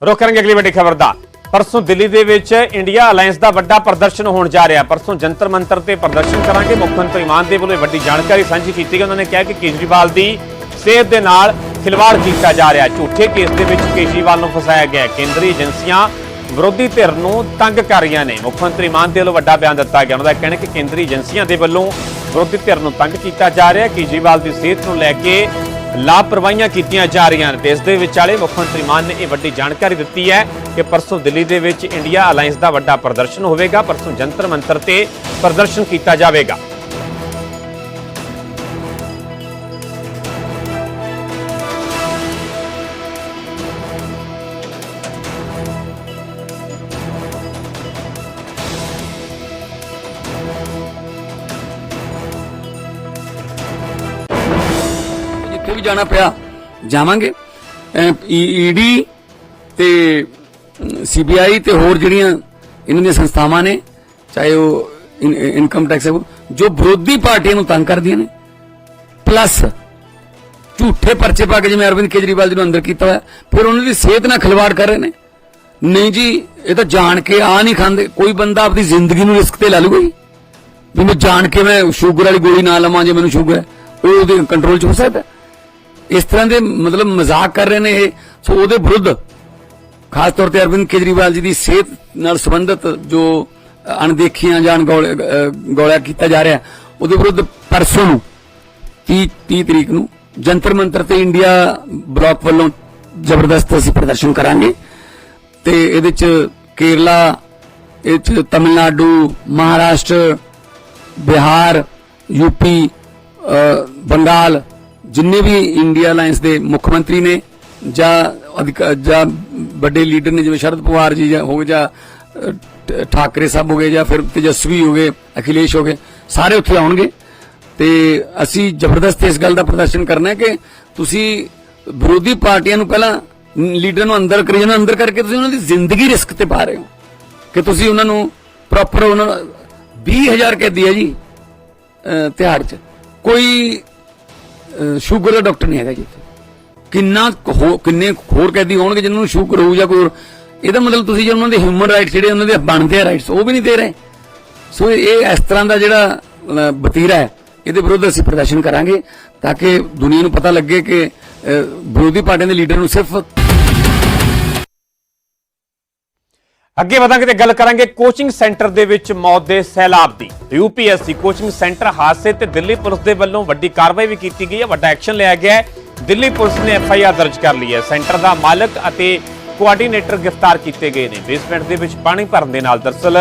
ਰੁਕ ਕਰਾਂਗੇ ਅਗਲੀ ਵੱਡੀ ਖਬਰ ਦਾ। ਪਰਸੋਂ ਦਿੱਲੀ ਦੇ ਵਿੱਚ ਇੰਡੀਆ ਅਲਾਈਅੰਸ ਦਾ ਵੱਡਾ ਪ੍ਰਦਰਸ਼ਨ ਹੋਣ ਜਾ ਰਿਹਾ। ਪਰਸੋਂ ਜੰਤਰ ਮੰਤਰ ਤੇ ਪ੍ਰਦਰਸ਼ਨ ਕਰਾਂਗੇ। ਮੁੱਖ ਮੰਤਰੀ ਮਾਨ ਦੇ ਵੱਲੋਂ ਇਹ ਵੱਡੀ ਜਾਣਕਾਰੀ ਸਾਂਝੀ ਕੀਤੀ ਗਈ। ਉਹਨਾਂ ਨੇ ਕਿਹਾ ਕਿ ਕੇਜਰੀਵਾਲ ਦੀ ਸਿਹਤ ਦੇ ਨਾਲ ਖਿਲਵਾੜ ਕੀਤਾ ਜਾ ਰਿਹਾ। ਝੂਠੇ ਕੇਸ ਦੇ ਵਿੱਚ ਕੇਜਰੀਵਾਲ ਨੂੰ ਫਸਾਇਆ ਗਿਆ। ਕੇਂਦਰੀ ਏਜੰਸੀਆਂ ਵਿਰੋਧੀ ਧਿਰ ਨੂੰ ਤੰਗ ਕਰ ਰਹੀਆਂ ਨੇ। ਮੁੱਖ ਮੰਤਰੀ ਮਾਨ ਦੇ ਵੱਲੋਂ ਵੱਡਾ ਬਿਆਨ ਦਿੱਤਾ ਗਿਆ। ਉਹਨਾਂ ਦਾ ਕਹਿਣਾ ਕਿ ਕੇਂਦਰੀ ਏਜੰਸੀਆਂ ਦੇ ਵੱਲੋਂ ਵਿਰੋਧੀ ਧਿਰ ਨੂੰ ਤੰਗ ਕੀਤਾ ਜਾ ਰਿਹਾ ਹੈ। ਕੇਜਰੀਵਾਲ ਦੀ ਸਿਹਤ ਨੂੰ ਲੈ ਕੇ ਲਾਪਰਵਾਹੀਆਂ ਕੀਤੀਆਂ ਜਾ ਰਹੀਆਂ ਨੇ। ਤੇ ਇਸ ਦੇ ਵਿਚਾਲੇ ਮੁੱਖ ਮੰਤਰੀ ਮਾਨ ਨੇ ਇਹ ਵੱਡੀ ਜਾਣਕਾਰੀ ਦਿੱਤੀ ਹੈ ਕਿ ਪਰਸੋਂ ਦਿੱਲੀ ਦੇ ਵਿੱਚ ਇੰਡੀਆ ਅਲਾਈਅੰਸ ਦਾ ਵੱਡਾ ਪ੍ਰਦਰਸ਼ਨ ਹੋਵੇਗਾ। ਪਰਸੋਂ ਜੰਤਰ ਮੰਤਰ ਤੇ ਪ੍ਰਦਰਸ਼ਨ ਕੀਤਾ ਜਾਵੇਗਾ।
ਜਾਣਾ ਪਿਆ। ਜਾਵਾਂਗੇ। ਈਡੀ e- ਤੇ ਸੀਬੀਆਈ ਤੇ ਹੋਰ ਜਿਹੜੀਆਂ ਇਹਨਾਂ ਦੀਆਂ ਸੰਸਥਾਵਾਂ ਨੇ, ਚਾਹੇ ਉਹ ਇਨਕਮ ਟੈਕਸ ਜੋ ਵਿਰੋਧੀ ਪਾਰਟੀਆਂ ਨੂੰ ਤੰਗ ਕਰਦੀਆਂ ਨੇ। ਪਲੱਸ ਝੂਠੇ ਪਰਚੇ ਪਾ ਕੇ ਜਿਵੇਂ ਅਰਵਿੰਦ ਕੇਜਰੀਵਾਲ ਜੀ ਨੂੰ ਅੰਦਰ ਕੀਤਾ ਹੋਇਆ, ਫਿਰ ਉਹਨਾਂ ਦੀ ਸਿਹਤ ਨਾਲ ਖਿਲਵਾੜ ਕਰ ਰਹੇ ਨੇ। ਨਹੀਂ ਜੀ, ਇਹ ਤਾਂ ਜਾਣ ਕੇ ਆ ਨਹੀਂ ਖਾਂਦੇ। ਕੋਈ ਬੰਦਾ ਆਪਣੀ ਜ਼ਿੰਦਗੀ ਨੂੰ ਰਿਸਕ ਤੇ ਲਾ ਲੂਗਾ ਜੀ। ਵੀ ਮੈਂ ਜਾਣ ਕੇ ਮੈਂ ਸ਼ੂਗਰ ਵਾਲੀ ਗੋਲੀ ਨਾ ਲਵਾਂ ਜੇ ਮੈਨੂੰ ਸ਼ੂਗਰ ਹੈ। ਉਹ ਉਹਦੇ ਕੰਟਰੋਲ ਚ ਹੋ ਸਕਦਾ ਇਸ ਤਰ੍ਹਾਂ ਦੇ ਮਤਲਬ ਮਜ਼ਾਕ ਕਰ ਰਹੇ ਨੇ ਇਹ। ਸੋ ਉਹਦੇ ਵਿਰੁੱਧ ਖਾਸ ਤੌਰ ਤੇ ਅਰਵਿੰਦ ਕੇਜਰੀਵਾਲ ਜੀ ਦੀ ਸਿਹਤ ਨਾਲ ਸੰਬੰਧਿਤ ਜੋ ਅਣਦੇਖੀਆਂ ਜਾਂ ਗੌਲ- ਗੌਲਿਆ ਕੀਤਾ ਜਾ ਰਿਹਾ ਉਹਦੇ ਵਿਰੁੱਧ ਪਰਸੋਂ ਨੂੰ 30 30 ਤਰੀਕ ਨੂੰ ਜੰਤਰ ਮੰਤਰ ਤੇ ਇੰਡੀਆ ਬਲਾਕ ਵੱਲੋਂ ਜ਼ਬਰਦਸਤ ਅਸੀਂ ਪ੍ਰਦਰਸ਼ਨ ਕਰਾਂਗੇ। ਤੇ ਇਹਦੇ ਚ ਕੇਰਲਾ ਇਹ ਚ ਤਮਿਲਨਾਡੂ ਮਹਾਰਾਸ਼ਟਰ ਬਿਹਾਰ ਯੂਪੀ ਅ, ਬੰਗਾਲ ਜਿੰਨੇ ਵੀ ਇੰਡੀਆ ਅਲਾਈਅੰਸ ਦੇ ਮੁੱਖ ਮੰਤਰੀ ਨੇ ਜਾਂ ਅਧਿਕਾ- ਜਾਂ ਵੱਡੇ ਲੀਡਰ ਨੇ, ਜਿਵੇਂ ਸ਼ਰਦ ਪਵਾਰ ਜੀ ਜਾਂ ਹੋ ਗਏ ਜਾਂ ਠਾਕਰੇ ਸਾਹਿਬ ਹੋ ਗਏ ਜਾਂ ਫਿਰ ਤੇਜਸਵੀ ਹੋ ਗਏ, ਅਖਿਲੇਸ਼ ਹੋ ਗਏ, ਸਾਰੇ ਉੱਥੇ ਆਉਣਗੇ। ਤੇ ਅਸੀਂ ਜ਼ਬਰਦਸਤ ਇਸ ਗੱਲ ਦਾ ਪ੍ਰਦਰਸ਼ਨ ਕਰਨਾ ਹੈ ਕਿ ਤੁਸੀਂ ਵਿਰੋਧੀ ਪਾਰਟੀਆਂ ਨੂੰ ਪਹਿਲਾਂ ਲੀਡਰ ਨੂੰ ਅੰਦਰ ਕਰੀ ਜਾਂਦੇ ਅੰਦਰ ਕਰਕੇ ਤੁਸੀਂ ਉਹਨਾਂ ਦੀ ਜ਼ਿੰਦਗੀ ਰਿਸਕ ਤੇ ਪਾ ਰਹੇ ਹੋ। ਕਿ ਤੁਸੀਂ ਉਹਨਾਂ ਨੂੰ ਪ੍ਰੋਪਰ ਉਹਨਾਂ ਨੂੰ 20000 ਕੈਦੀ ਹੈ ਜੀ, ਅਹ ਤਿਹਾੜ ਚ। ਕੋਈ ਸ਼ੂਗਰ ਦਾ ਡਾਕਟਰ ਨਹੀਂ ਹੈਗਾ ਜੀ ਕਿੰਨਾ ਹੋ- ਕਿੰਨੇ ਹੋਰ ਕੈਦੀ ਹੋਣਗੇ ਜਿਨ੍ਹਾਂ ਨੂੰ ਸ਼ੂਗਰ ਹੋਊ ਜਾਂ ਕੋਈ ਹੋਰ। ਇਹਦਾ ਮਤਲਬ ਤੁਸੀਂ ਜੇ ਉਹਨਾਂ ਦੇ ਹਿਊਮਨ ਰਾਈਟਸ ਜਿਹੜੇ ਉਹਨਾਂ ਦੇ ਬਣਦੇ ਆ ਰਾਈਟਸ ਉਹ ਵੀ ਨਹੀਂ ਦੇ ਰਹੇ ਸੋ ਇਹ ਇਸ ਤਰ੍ਹਾਂ ਦਾ ਜਿਹੜਾ ਅਹ, ਵਤੀਰਾ ਹੈ ਇਹਦੇ ਵਿਰੁੱਧ ਅਸੀਂ ਪ੍ਰਦਰਸ਼ਨ ਕਰਾਂਗੇ ਤਾਂ ਕਿ ਦੁਨੀਆ ਨੂੰ ਪਤਾ ਲੱਗੇ ਕਿ ਵਿਰੋਧੀ ਪਾਰਟੀਆਂ ਦੇ ਲੀਡਰ ਨੂੰ ਸਿਰਫ
ਅੱਗੇ ਵਧਾਂਗੇ ਤੇ ਗੱਲ ਕਰਾਂਗੇ ਕੋਚਿੰਗ ਸੈਂਟਰ ਦੇ ਵਿੱਚ ਮੌਤ ਦੇ ਸੈਲਾਬ ਦੀ। ਯੂਪੀਐਸਸੀ ਕੋਚਿੰਗ ਸੈਂਟਰ ਹਾਦਸੇ ਤੇ ਦਿੱਲੀ ਪੁਲਿਸ ਦੇ ਵੱਲੋਂ ਵੱਡੀ ਕਾਰਵਾਈ ਵੀ ਕੀਤੀ ਗਈ ਹੈ, ਵੱਡਾ ਐਕਸ਼ਨ ਲਿਆ ਗਿਆ ਹੈ। ਦਿੱਲੀ ਪੁਲਿਸ ਨੇ ਐਫਆਈਆਰ ਦਰਜ ਕਰ ਲਈ ਹੈ। ਸੈਂਟਰ ਦਾ ਮਾਲਕ ਅਤੇ ਕੋਆਰਡੀਨੇਟਰ ਗ੍ਰਿਫਤਾਰ ਕੀਤੇ ਗਏ ਨੇ। ਬੇਸਮੈਂਟ ਦੇ ਵਿੱਚ ਪਾਣੀ ਭਰਨ ਦੇ ਨਾਲ ਦਰਸਲ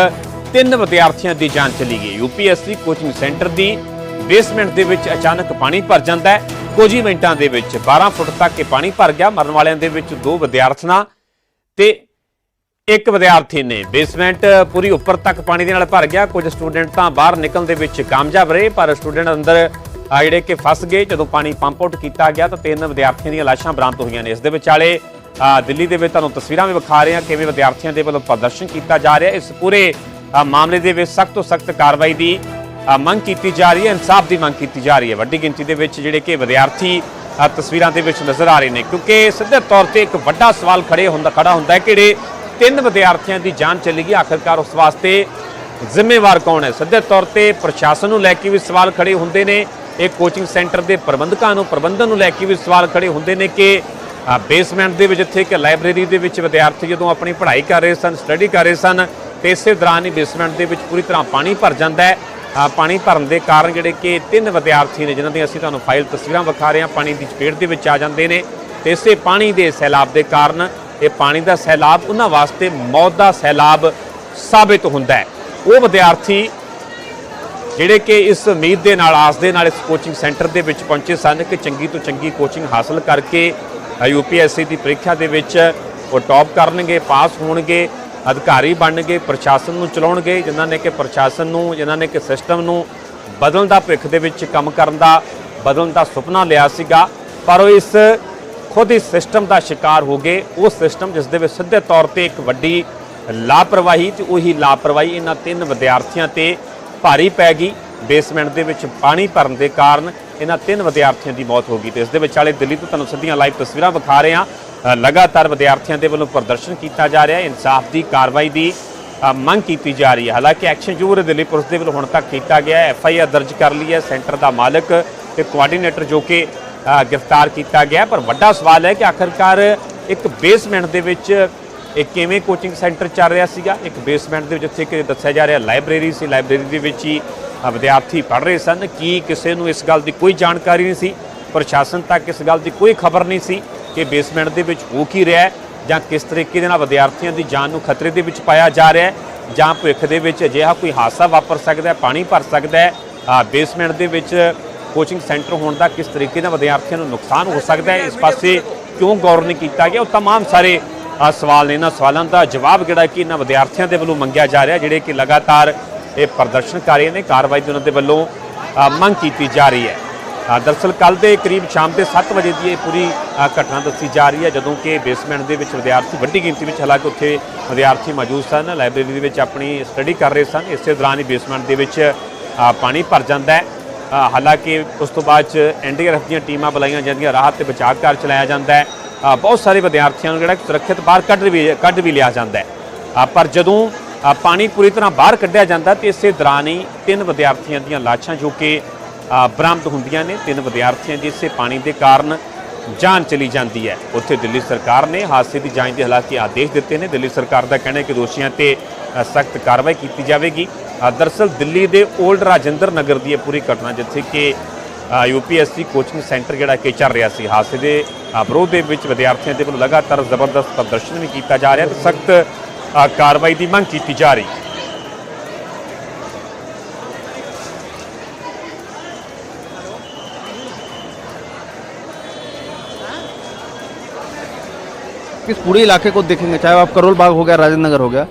ਤਿੰਨ ਵਿਦਿਆਰਥੀਆਂ ਦੀ ਜਾਨ ਚਲੀ ਗਈ। ਯੂਪੀਐਸਸੀ ਕੋਚਿੰਗ ਸੈਂਟਰ ਦੀ ਬੇਸਮੈਂਟ ਦੇ ਵਿੱਚ ਅਚਾਨਕ ਪਾਣੀ ਭਰ ਜਾਂਦਾ ਹੈ। ਕੁਝ ਹੀ ਮਿੰਟਾਂ ਦੇ ਵਿੱਚ 12 ਫੁੱਟ ਤੱਕ ਇਹ ਪਾਣੀ ਭਰ ਗਿਆ। ਮਰਨ ਵਾਲਿਆਂ ਦੇ ਵਿੱਚ ਦੋ ਵਿਦਿਆਰਥਣਾਂ ਤੇ ਇੱਕ ਵਿਦਿਆਰਥੀ ਨੇ ਬੇਸਮੈਂਟ ਪੂਰੀ ਉੱਪਰ ਤੱਕ ਪਾਣੀ ਦੇ ਨਾਲ ਭਰ ਗਿਆ। ਕੁਝ ਸਟੂਡੈਂਟ ਤਾਂ ਬਾਹਰ ਨਿਕਲਣ ਦੇ ਵਿੱਚ ਕਾਮਯਾਬ ਰਹੇ, ਪਰ ਸਟੂਡੈਂਟ ਅੰਦਰ ਜਿਹੜੇ ਕਿ ਫਸ ਗਏ। ਜਦੋਂ ਪਾਣੀ ਪੰਪ ਆਊਟ ਕੀਤਾ ਗਿਆ ਤਾਂ ਤਿੰਨ ਵਿਦਿਆਰਥੀਆਂ ਦੀਆਂ ਲਾਸ਼ਾਂ ਬਰਾਮਦ ਹੋਈਆਂ ਨੇ। ਇਸ ਦੇ ਵਿਚਾਲੇ ਦਿੱਲੀ ਦੇ ਵਿੱਚ ਤੁਹਾਨੂੰ ਤਸਵੀਰਾਂ ਵੀ ਵਿਖਾ ਰਹੇ ਹਾਂ ਕਿਵੇਂ ਵਿਦਿਆਰਥੀਆਂ ਦੇ ਵੱਲੋਂ ਪ੍ਰਦਰਸ਼ਨ ਕੀਤਾ ਜਾ ਰਿਹਾ। ਇਸ ਪੂਰੇ ਮਾਮਲੇ ਦੇ ਵਿੱਚ ਸਖਤ ਤੋਂ ਸਖਤ ਕਾਰਵਾਈ ਦੀ ਮੰਗ ਕੀਤੀ ਜਾ ਰਹੀ ਹੈ। ਇਨਸਾਫ ਦੀ ਮੰਗ ਕੀਤੀ ਜਾ ਰਹੀ ਹੈ। ਵੱਡੀ ਗਿਣਤੀ ਦੇ ਵਿੱਚ ਜਿਹੜੇ ਕਿ ਵਿਦਿਆਰਥੀ ਤਸਵੀਰਾਂ ਦੇ ਵਿੱਚ ਨਜ਼ਰ ਆ ਰਹੇ ਨੇ। ਕਿਉਂਕਿ ਸਿੱਧੇ ਤੌਰ ਤੇ ਇੱਕ ਵੱਡਾ ਸਵਾਲ ਖੜੇ ਹੁੰਦਾ, ਖੜਾ ਹੁੰਦਾ ਹੈ ਕਿ ਜਿਹੜੇ ਤਿੰਨ ਵਿਦਿਆਰਥੀਆਂ ਦੀ ਜਾਨ ਚਲੀ ਗਈ। ਆਖਿਰਕਾਰ ਉਸ ਵਾਸਤੇ ਜ਼ਿੰਮੇਵਾਰ ਕੌਣ ਹੈ? ਸਿੱਧੇ ਤੌਰ ਤੇ ਪ੍ਰਸ਼ਾਸਨ ਨੂੰ ਲੈ ਕੇ ਵੀ ਸਵਾਲ ਖੜੇ ਹੁੰਦੇ ਨੇ। ਇਹ ਕੋਚਿੰਗ ਸੈਂਟਰ ਦੇ ਪ੍ਰਬੰਧਕਾਂ ਨੂੰ, ਪ੍ਰਬੰਧਨ ਨੂੰ ਲੈ ਕੇ ਵੀ ਸਵਾਲ ਖੜੇ ਹੁੰਦੇ ਨੇ ਕਿ ਬੇਸਮੈਂਟ ਦੇ ਵਿੱਚ ਇੱਥੇ ਕਿ ਲਾਇਬ੍ਰੇਰੀ ਦੇ ਵਿੱਚ ਵਿਦਿਆਰਥੀ ਜਦੋਂ ਆਪਣੀ ਪੜ੍ਹਾਈ ਕਰ ਰਹੇ ਸਨ ਸਟੱਡੀ ਕਰ ਰਹੇ ਸਨ, ਤੇ ਇਸੇ ਦੌਰਾਨ ਹੀ ਬੇਸਮੈਂਟ ਦੇ ਵਿੱਚ ਪੂਰੀ ਤਰ੍ਹਾਂ ਪਾਣੀ ਭਰ ਜਾਂਦਾ ਹੈ। ਪਾਣੀ ਭਰਨ ਦੇ ਕਾਰਨ ਜਿਹੜੇ ਕਿ ਤਿੰਨ ਵਿਦਿਆਰਥੀ ਨੇ, ਜਿਨ੍ਹਾਂ ਦੀ ਅਸੀਂ ਤੁਹਾਨੂੰ ਫਾਈਲ ਤਸਵੀਰਾਂ ਵਿਖਾ ਰਹੇ ਹਾਂ, ਪਾਣੀ ਦੀ ਚਪੇਟ ਦੇ ਵਿੱਚ ਆ ਜਾਂਦੇ ਨੇ। ਤੇ ਇਸੇ ਪਾਣੀ ਦੇ ਸੈਲਾਬ ਦੇ ਕਾਰਨ ਇਹ ਪਾਣੀ ਦਾ ਸੈਲਾਬ ਉਹਨਾਂ ਵਾਸਤੇ ਮੌਤ ਦਾ ਸੈਲਾਬ ਸਾਬਿਤ ਹੁੰਦਾ ਹੈ। ਉਹ ਵਿਦਿਆਰਥੀ ਜਿਹੜੇ ਕਿ ਇਸ ਉਮੀਦ ਦੇ ਨਾਲ, ਆਸ ਦੇ ਨਾਲ ਇਸ ਕੋਚਿੰਗ ਸੈਂਟਰ ਦੇ ਵਿੱਚ ਪਹੁੰਚੇ ਸਨ ਕਿ ਚੰਗੀ ਤੋਂ ਚੰਗੀ ਕੋਚਿੰਗ ਹਾਸਲ ਕਰਕੇ ਯੂਪੀਐਸਸੀ ਦੀ ਪ੍ਰੀਖਿਆ ਦੇ ਵਿੱਚ ਉਹ ਟੌਪ ਕਰਨਗੇ ਪਾਸ ਹੋਣਗੇ, ਅਧਿਕਾਰੀ ਬਣਨਗੇ, ਪ੍ਰਸ਼ਾਸਨ ਨੂੰ ਚਲਾਉਣਗੇ, ਜਿਨ੍ਹਾਂ ਨੇ ਕਿ ਪ੍ਰਸ਼ਾਸਨ ਨੂੰ, ਜਿਨ੍ਹਾਂ ਨੇ ਕਿ ਸਿਸਟਮ ਨੂੰ ਬਦਲਣ ਦਾ ਭਵਿੱਖ ਦੇ ਵਿੱਚ ਕੰਮ ਕਰਨ ਦਾ, ਬਦਲਣ ਦਾ ਸੁਪਨਾ ਲਿਆ ਸੀਗਾ। ਪਰ ਉਹ ਇਸ ਖੁਦ ਇਸ ਸਿਸਟਮ ਦਾ ਸ਼ਿਕਾਰ ਹੋ ਗਏ। ਉਹ ਸਿਸਟਮ ਜਿਸ ਦੇ ਵਿੱਚ ਸਿੱਧੇ ਤੌਰ ਤੇ ਇੱਕ ਵੱਡੀ ਲਾਪਰਵਾਹੀ ਤੇ ਉਹੀ ਲਾਪਰਵਾਹੀ ਇਹਨਾਂ ਤਿੰਨ ਵਿਦਿਆਰਥੀਆਂ ਤੇ ਭਾਰੀ ਪੈ ਗਈ। ਬੇਸਮੈਂਟ ਦੇ ਵਿੱਚ ਪਾਣੀ ਭਰਨ ਦੇ ਕਾਰਨ ਇਹਨਾਂ ਤਿੰਨ ਵਿਦਿਆਰਥੀਆਂ ਦੀ ਮੌਤ ਹੋ ਗਈ ਤੇ ਇਸ ਦੇ ਵਿਚਾਲੇ ਦਿੱਲੀ ਤੋਂ ਤੁਹਾਨੂੰ ਸਿੱਧੀਆਂ ਲਾਈਵ ਤਸਵੀਰਾਂ ਵਿਖਾ ਰਹੇ ਹਾਂ। ਲਗਾਤਾਰ ਵਿਦਿਆਰਥੀਆਂ ਦੇ ਵੱਲੋਂ ਪ੍ਰਦਰਸ਼ਨ ਕੀਤਾ ਜਾ ਰਿਹਾ ਹੈ। ਇਨਸਾਫ ਦੀ ਕਾਰਵਾਈ ਦੀ ਮੰਗ ਕੀਤੀ ਜਾ ਰਹੀ ਹੈ। ਹਾਲਾਂਕਿ ਐਕਸ਼ਨ ਜ਼ਰੂਰ ਦਿੱਲੀ ਪੁਲਿਸ ਦੇ ਵੱਲੋਂ ਹੁਣ ਤੱਕ ਕੀਤਾ ਗਿਆ ਹੈ। ਐਫ ਆਈ ਆਰ ਦਰਜ ਕਰ ਲਈ ਹੈ। ਸੈਂਟਰ ਦਾ ਮਾਲਕ ਤੇ ਕੋਆਰਡੀਨੇਟਰ ਜੋ ਕਿ ਗ੍ਰਿਫਤਾਰ ਕੀਤਾ ਗਿਆ, ਪਰ ਵੱਡਾ ਸਵਾਲ ਹੈ ਕਿ ਆਖਰਕਾਰ ਇੱਕ ਬੇਸਮੈਂਟ ਦੇ ਵਿੱਚ ਇਹ ਕਿਵੇਂ ਕੋਚਿੰਗ ਸੈਂਟਰ ਚੱਲ ਰਿਹਾ ਸੀਗਾ? ਇੱਕ ਬੇਸਮੈਂਟ ਦੇ ਵਿੱਚ ਜਿੱਥੇ ਕਿ ਦੱਸਿਆ ਜਾ ਰਿਹਾ ਲਾਇਬ੍ਰੇਰੀ ਸੀ ਲਾਇਬ੍ਰੇਰੀ ਦੇ ਵਿੱਚ ਹੀ ਵਿਦਿਆਰਥੀ ਪੜ੍ਹ ਰਹੇ ਸਨ। ਕੀ ਕਿਸੇ ਨੂੰ ਇਸ ਗੱਲ ਦੀ ਕੋਈ ਜਾਣਕਾਰੀ ਨਹੀਂ ਸੀ? ਪ੍ਰਸ਼ਾਸਨ ਤੱਕ ਇਸ ਗੱਲ ਦੀ ਕੋਈ ਖਬਰ ਨਹੀਂ ਸੀ ਕਿ ਬੇਸਮੈਂਟ ਦੇ ਵਿੱਚ ਹੋ ਕੀ ਰਿਹਾ ਹੈ ਜਾਂ ਕਿਸ ਤਰੀਕੇ ਦੇ ਨਾਲ ਵਿਦਿਆਰਥੀਆਂ ਦੀ ਜਾਨ ਨੂੰ ਖਤਰੇ ਦੇ ਵਿੱਚ ਪਾਇਆ ਜਾ ਰਿਹਾ ਹੈ ਜਾਂ ਭਵਿੱਖ ਦੇ ਵਿੱਚ ਅਜਿਹਾ ਕੋਈ ਹਾਦਸਾ ਵਾਪਰ ਸਕਦਾ ਹੈ, ਪਾਣੀ ਭਰ ਸਕਦਾ ਹੈ। ਬੇਸਮੈਂਟ ਦੇ ਵਿੱਚ ਕੋਚਿੰਗ ਸੈਂਟਰ ਹੋਣ ਦਾ ਕਿਸ ਤਰੀਕੇ ਨਾਲ ਵਿਦਿਆਰਥੀਆਂ ਨੂੰ ਨੁਕਸਾਨ ਹੋ ਸਕਦਾ ਹੈ ਇਸ ਪਾਸੇ ਕਿਉਂ ਗੌਰ ਨਹੀਂ ਕੀਤਾ ਗਿਆ ਉਹ तमाम ਸਾਰੇ ਅ, ਸਵਾਲ ਨੇ ਇਹਨਾਂ ਸਵਾਲਾਂ ਦਾ ਜਵਾਬ ਜਿਹੜਾ ਕਿ ਇਹਨਾਂ ਵਿਦਿਆਰਥੀਆਂ ਦੇ ਵੱਲੋਂ ਮੰਗਿਆ ਜਾ ਰਿਹਾ ਜਿਹੜੇ ਕਿ ਲਗਾਤਾਰ ਇਹ ਪ੍ਰਦਰਸ਼ਨ ਕਰ ਰਹੇ ਨੇ ਕਾਰਵਾਈ ਦੀ ਉਹਨਾਂ ਦੇ ਵੱਲੋਂ ਅ, ਮੰਗ ਕੀਤੀ ਜਾ ਰਹੀ ਹੈ ਅ, ਦਰਅਸਲ ਕੱਲ ਦੇ ਕਰੀਬ ਸ਼ਾਮ ਦੇ 7 ਵਜੇ ਦੀ ਇਹ ਪੂਰੀ ਅ, ਘਟਨਾ ਦੱਸੀ ਜਾ ਰਹੀ ਹੈ ਜਦੋਂ ਕਿ ਬੇਸਮੈਂਟ ਦੇ ਵਿੱਚ ਵਿਦਿਆਰਥੀ ਵੱਡੀ ਗਿਣਤੀ ਵਿੱਚ ਹਾਲਾਂਕਿ ਉੱਥੇ ਵਿਦਿਆਰਥੀ ਮੌਜੂਦ ਸਨ ਲਾਇਬ੍ਰੇਰੀ ਦੇ ਵਿੱਚ ਆਪਣੀ ਸਟੱਡੀ ਕਰ ਰਹੇ ਸਨ ਇਸੇ ਦੌਰਾਨ ਹੀ ਬੇਸਮੈਂਟ ਦੇ ਵਿੱਚ ਅ, ਪਾਣੀ ਭਰ ਜਾਂਦਾ ਹੈ ਅ, ਹਾਲਾਂਕਿ ਉਸ ਤੋਂ ਬਾਅਦ ਚ ਐਨਡੀਆਰਐਫ ਦੀਆਂ ਟੀਮਾਂ ਬੁਲਾਈਆਂ ਜਾਂਦੀਆਂ, ਰਾਹਤ ਤੇ ਬਚਾਅ ਕਾਰਜ ਚਲਾਇਆ ਜਾਂਦਾ ਹੈ। ਬਹੁਤ ਸਾਰੇ ਵਿਦਿਆਰਥੀਆਂ ਨੂੰ ਜਿਹੜਾ ਸੁਰੱਖਿਅਤ ਬਾਹਰ ਕੱਢ ਵੀ ਕੱਢ ਵੀ ਲਿਆ ਜਾਂਦਾ ਹੈ। ਪਰ ਜਦੋਂ ਪਾਣੀ ਪੂਰੀ ਤਰ੍ਹਾਂ ਬਾਹਰ ਕੱਢਿਆ ਜਾਂਦਾ ਤੇ ਇਸੇ ਦੌਰਾਨ ਹੀ ਤਿੰਨ ਵਿਦਿਆਰਥੀਆਂ ਦੀਆਂ ਲਾਸ਼ਾਂ ਜੋ ਕਿ ਬਰਾਮਦ ਹੁੰਦੀਆਂ ਨੇ, ਤਿੰਨ ਵਿਦਿਆਰਥੀਆਂ ਦੀ ਇਸੇ ਪਾਣੀ ਦੇ ਕਾਰਨ ਜਾਨ ਚਲੀ ਜਾਂਦੀ ਹੈ। ਉੱਥੇ ਦਿੱਲੀ ਸਰਕਾਰ ਨੇ ਹਾਦਸੇ ਦੀ ਜਾਂਚ ਦੇ ਹਾਲਾਂਕਿ ਆਦੇਸ਼ ਦਿੱਤੇ ਨੇ। ਦਿੱਲੀ ਸਰਕਾਰ ਦਾ ਕਹਿਣਾ ਹੈ ਕਿ ਦੋਸ਼ੀਆਂ ਤੇ ਸਖਤ ਕਾਰਵਾਈ ਕੀਤੀ ਜਾਵੇਗੀ। ਦਰਅਸਲ ਦਿੱਲੀ ਦੇ 올ਡ ਰਾਜਿੰਦਰ ਨਗਰ ਦੀ ਇਹ ਪੂਰੀ ਘਟਨਾ ਜਿੱਥੇ ਕਿ ਯੂਪੀਐਸਸੀ ਕੋਚਿੰਗ ਸੈਂਟਰ ਜਿਹੜਾ ਕਿ ਚੱਲ ਰਿਹਾ ਸੀ, ਹਾਦਸੇ ਦੇ ਵਿਰੋਧ ਦੇ ਵਿੱਚ ਵਿਦਿਆਰਥੀਆਂ ਦੇ ਵੱਲੋਂ ਲਗਾਤਾਰ ਜ਼ਬਰਦਸਤ ਪ੍ਰਦਰਸ਼ਨ ਵੀ ਕੀਤਾ ਜਾ ਰਿਹਾ ਤੇ ਸਖਤ ਕਾਰਵਾਈ ਦੀ ਮੰਗ ਕੀਤੀ ਜਾ ਰਹੀ।
ਹੈ ਪੂਰੇ ਇਲਾਕੇ इलाके को ਚਾਹੇ ਆਪ ਕਰੋਲ ਬਾਗ ਹੋ ਗਿਆ ਰਾਜਿੰਦਰ ਨਗਰ ਹੋ ਗਿਆ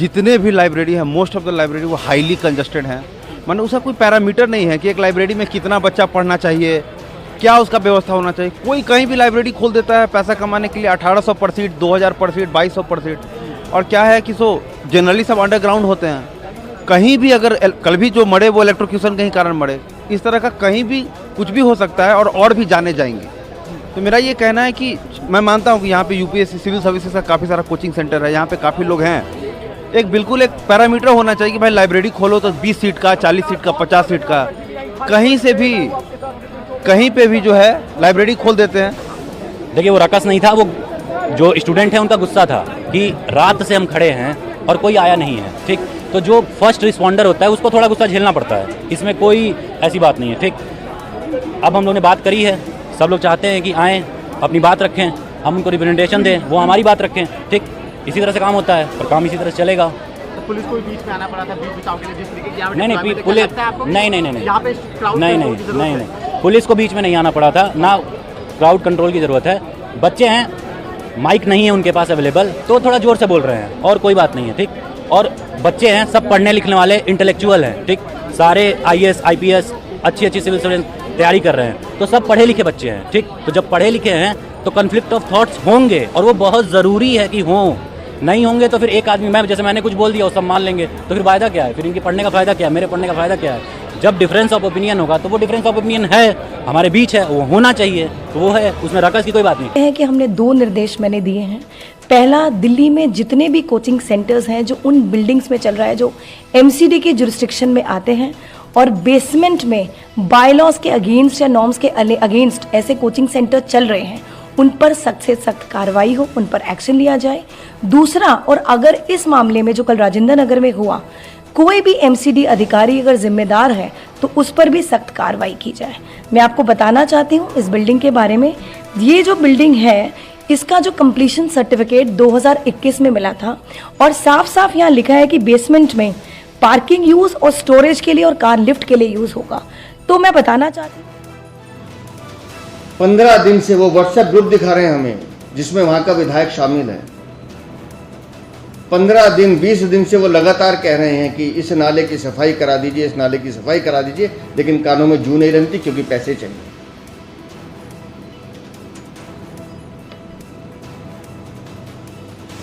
जितने भी लाइब्रेरी हैं मोस्ट ऑफ़ द लाइब्रेरी वो हाईली कंजस्टेड हैं। मैंने उसका कोई पैरामीटर नहीं है कि एक लाइब्रेरी में कितना बच्चा पढ़ना चाहिए, क्या उसका व्यवस्था होना चाहिए। कोई कहीं भी लाइब्रेरी खोल देता है पैसा कमाने के लिए 1800 पर सीट 2000 पर सीट 2200 पर सीट और क्या है कि सो जनरली सब अंडरग्राउंड होते हैं। कहीं भी अगर कल भी जो मरे वो इलेक्ट्रोक्यूशन कहीं कारण मरे। इस तरह का कहीं भी कुछ भी हो सकता है और और भी जाने जाएँगे। तो मेरा ये कहना है कि मैं मानता हूँ कि यहाँ पे यूपीएससी सिविल सर्विसेज़ का काफ़ी सारा कोचिंग सेंटर है, यहाँ पे काफ़ी लोग हैं। एक बिल्कुल एक पैरामीटर होना चाहिए कि भाई लाइब्रेरी खोलो तो 20 सीट का 40 सीट का 50 सीट का। कहीं से भी, कहीं पे भी जो है लाइब्रेरी खोल देते हैं।
देखिए, वो रकस नहीं था, वो जो स्टूडेंट है, उनका गुस्सा था कि रात से हम खड़े हैं और कोई आया नहीं है, ठीक? तो जो फ़र्स्ट रिस्पॉन्डर होता है, उसको थोड़ा गुस्सा झेलना पड़ता है। इसमें कोई ऐसी बात नहीं है, ठीक? अब हम लोगों ने बात करी है, सब लोग चाहते हैं कि आएँ, अपनी बात रखें, हम उनको रिप्रेजेंटेशन दें, वो हमारी बात रखें, ठीक? इसी तरह से काम होता है और काम इसी तरह से चलेगा।
तो पुलिस को बीच में आना पड़ा था बीच बचाव के लिए जिस तरीके की
नहीं नहीं पुलिस नहीं नहीं नहीं नहीं।
यहाँ पे crowd
नहीं नहीं नहीं नहीं। पुलिस को बीच में नहीं आना पड़ा था ना क्राउड कंट्रोल की ज़रूरत है। बच्चे हैं माइक नहीं है उनके पास अवेलेबल तो थोड़ा ज़ोर से बोल रहे हैं और कोई बात नहीं है ठीक? और बच्चे हैं सब पढ़ने लिखने वाले इंटेलेक्चुअल हैं ठीक? सारे I S I P S अच्छी अच्छी सिविल सर्विस तैयारी कर रहे हैं तो सब पढ़े लिखे बच्चे हैं ठीक? तो जब पढ़े लिखे हैं तो कन्फ्लिक्ट ऑफ़ थॉट्स होंगे और वो बहुत ज़रूरी है कि हों। नहीं होंगे तो फिर एक आदमी, मैं जैसे मैंने कुछ बोल दिया, वो सब मान लेंगे। तो फिर फ़ायदा क्या है? फिर इनके पढ़ने का फ़ायदा क्या है? मेरे पढ़ने का फ़ायदा क्या है? जब डिफरेंस ऑफ़ ओपिनियन होगा तो वो डिफरेंस ऑफ़ ओपिनियन है। हमारे बीच है, वो होना चाहिए तो वो है, उसमें रकस की कोई बात नहीं।
है कि हमने दो निर्देश मैंने दिए हैं। पहला, दिल्ली में जितने भी कोचिंग सेंटर्स हैं, जो उन बिल्डिंग्स में चल रहा है, जो एमसीडी के जुरिस्डिक्शन में आते हैं, और बेसमेंट में बायलॉज के अगेंस्ट या नॉर्म्स के अगेंस्ट ऐसे कोचिंग सेंटर चल रहे हैं। उन पर सख्त से सख्त कार्रवाई हो, उन पर एक्शन लिया जाए। दूसरा, और अगर इस मामले में जो कल राजेंद्र नगर में हुआ, कोई भी एमसीडी अधिकारी अगर जिम्मेदार है तो उस पर भी सख्त कार्रवाई की जाए। मैं आपको बताना चाहती हूँ इस बिल्डिंग के बारे में, ये जो बिल्डिंग है, इसका जो कंप्लीशन सर्टिफिकेट 2021 में मिला था, और साफ़ साफ़ यहाँ लिखा है कि बेसमेंट में पार्किंग यूज़ और स्टोरेज के लिए और कार लिफ्ट के लिए यूज़ होगा। तो मैं बताना चाहती हूँ
पंद्रह दिन से वो व्हाट्सएप ग्रुप दिखा रहे हैं हमें, जिसमें वहाँ का विधायक शामिल है। पंद्रह दिन, बीस दिन से वो लगातार कह रहे हैं कि इस नाले की सफ़ाई करा दीजिए, इस नाले की सफ़ाई करा दीजिए, लेकिन कानों में जू नहीं रहती क्योंकि पैसे चाहिए।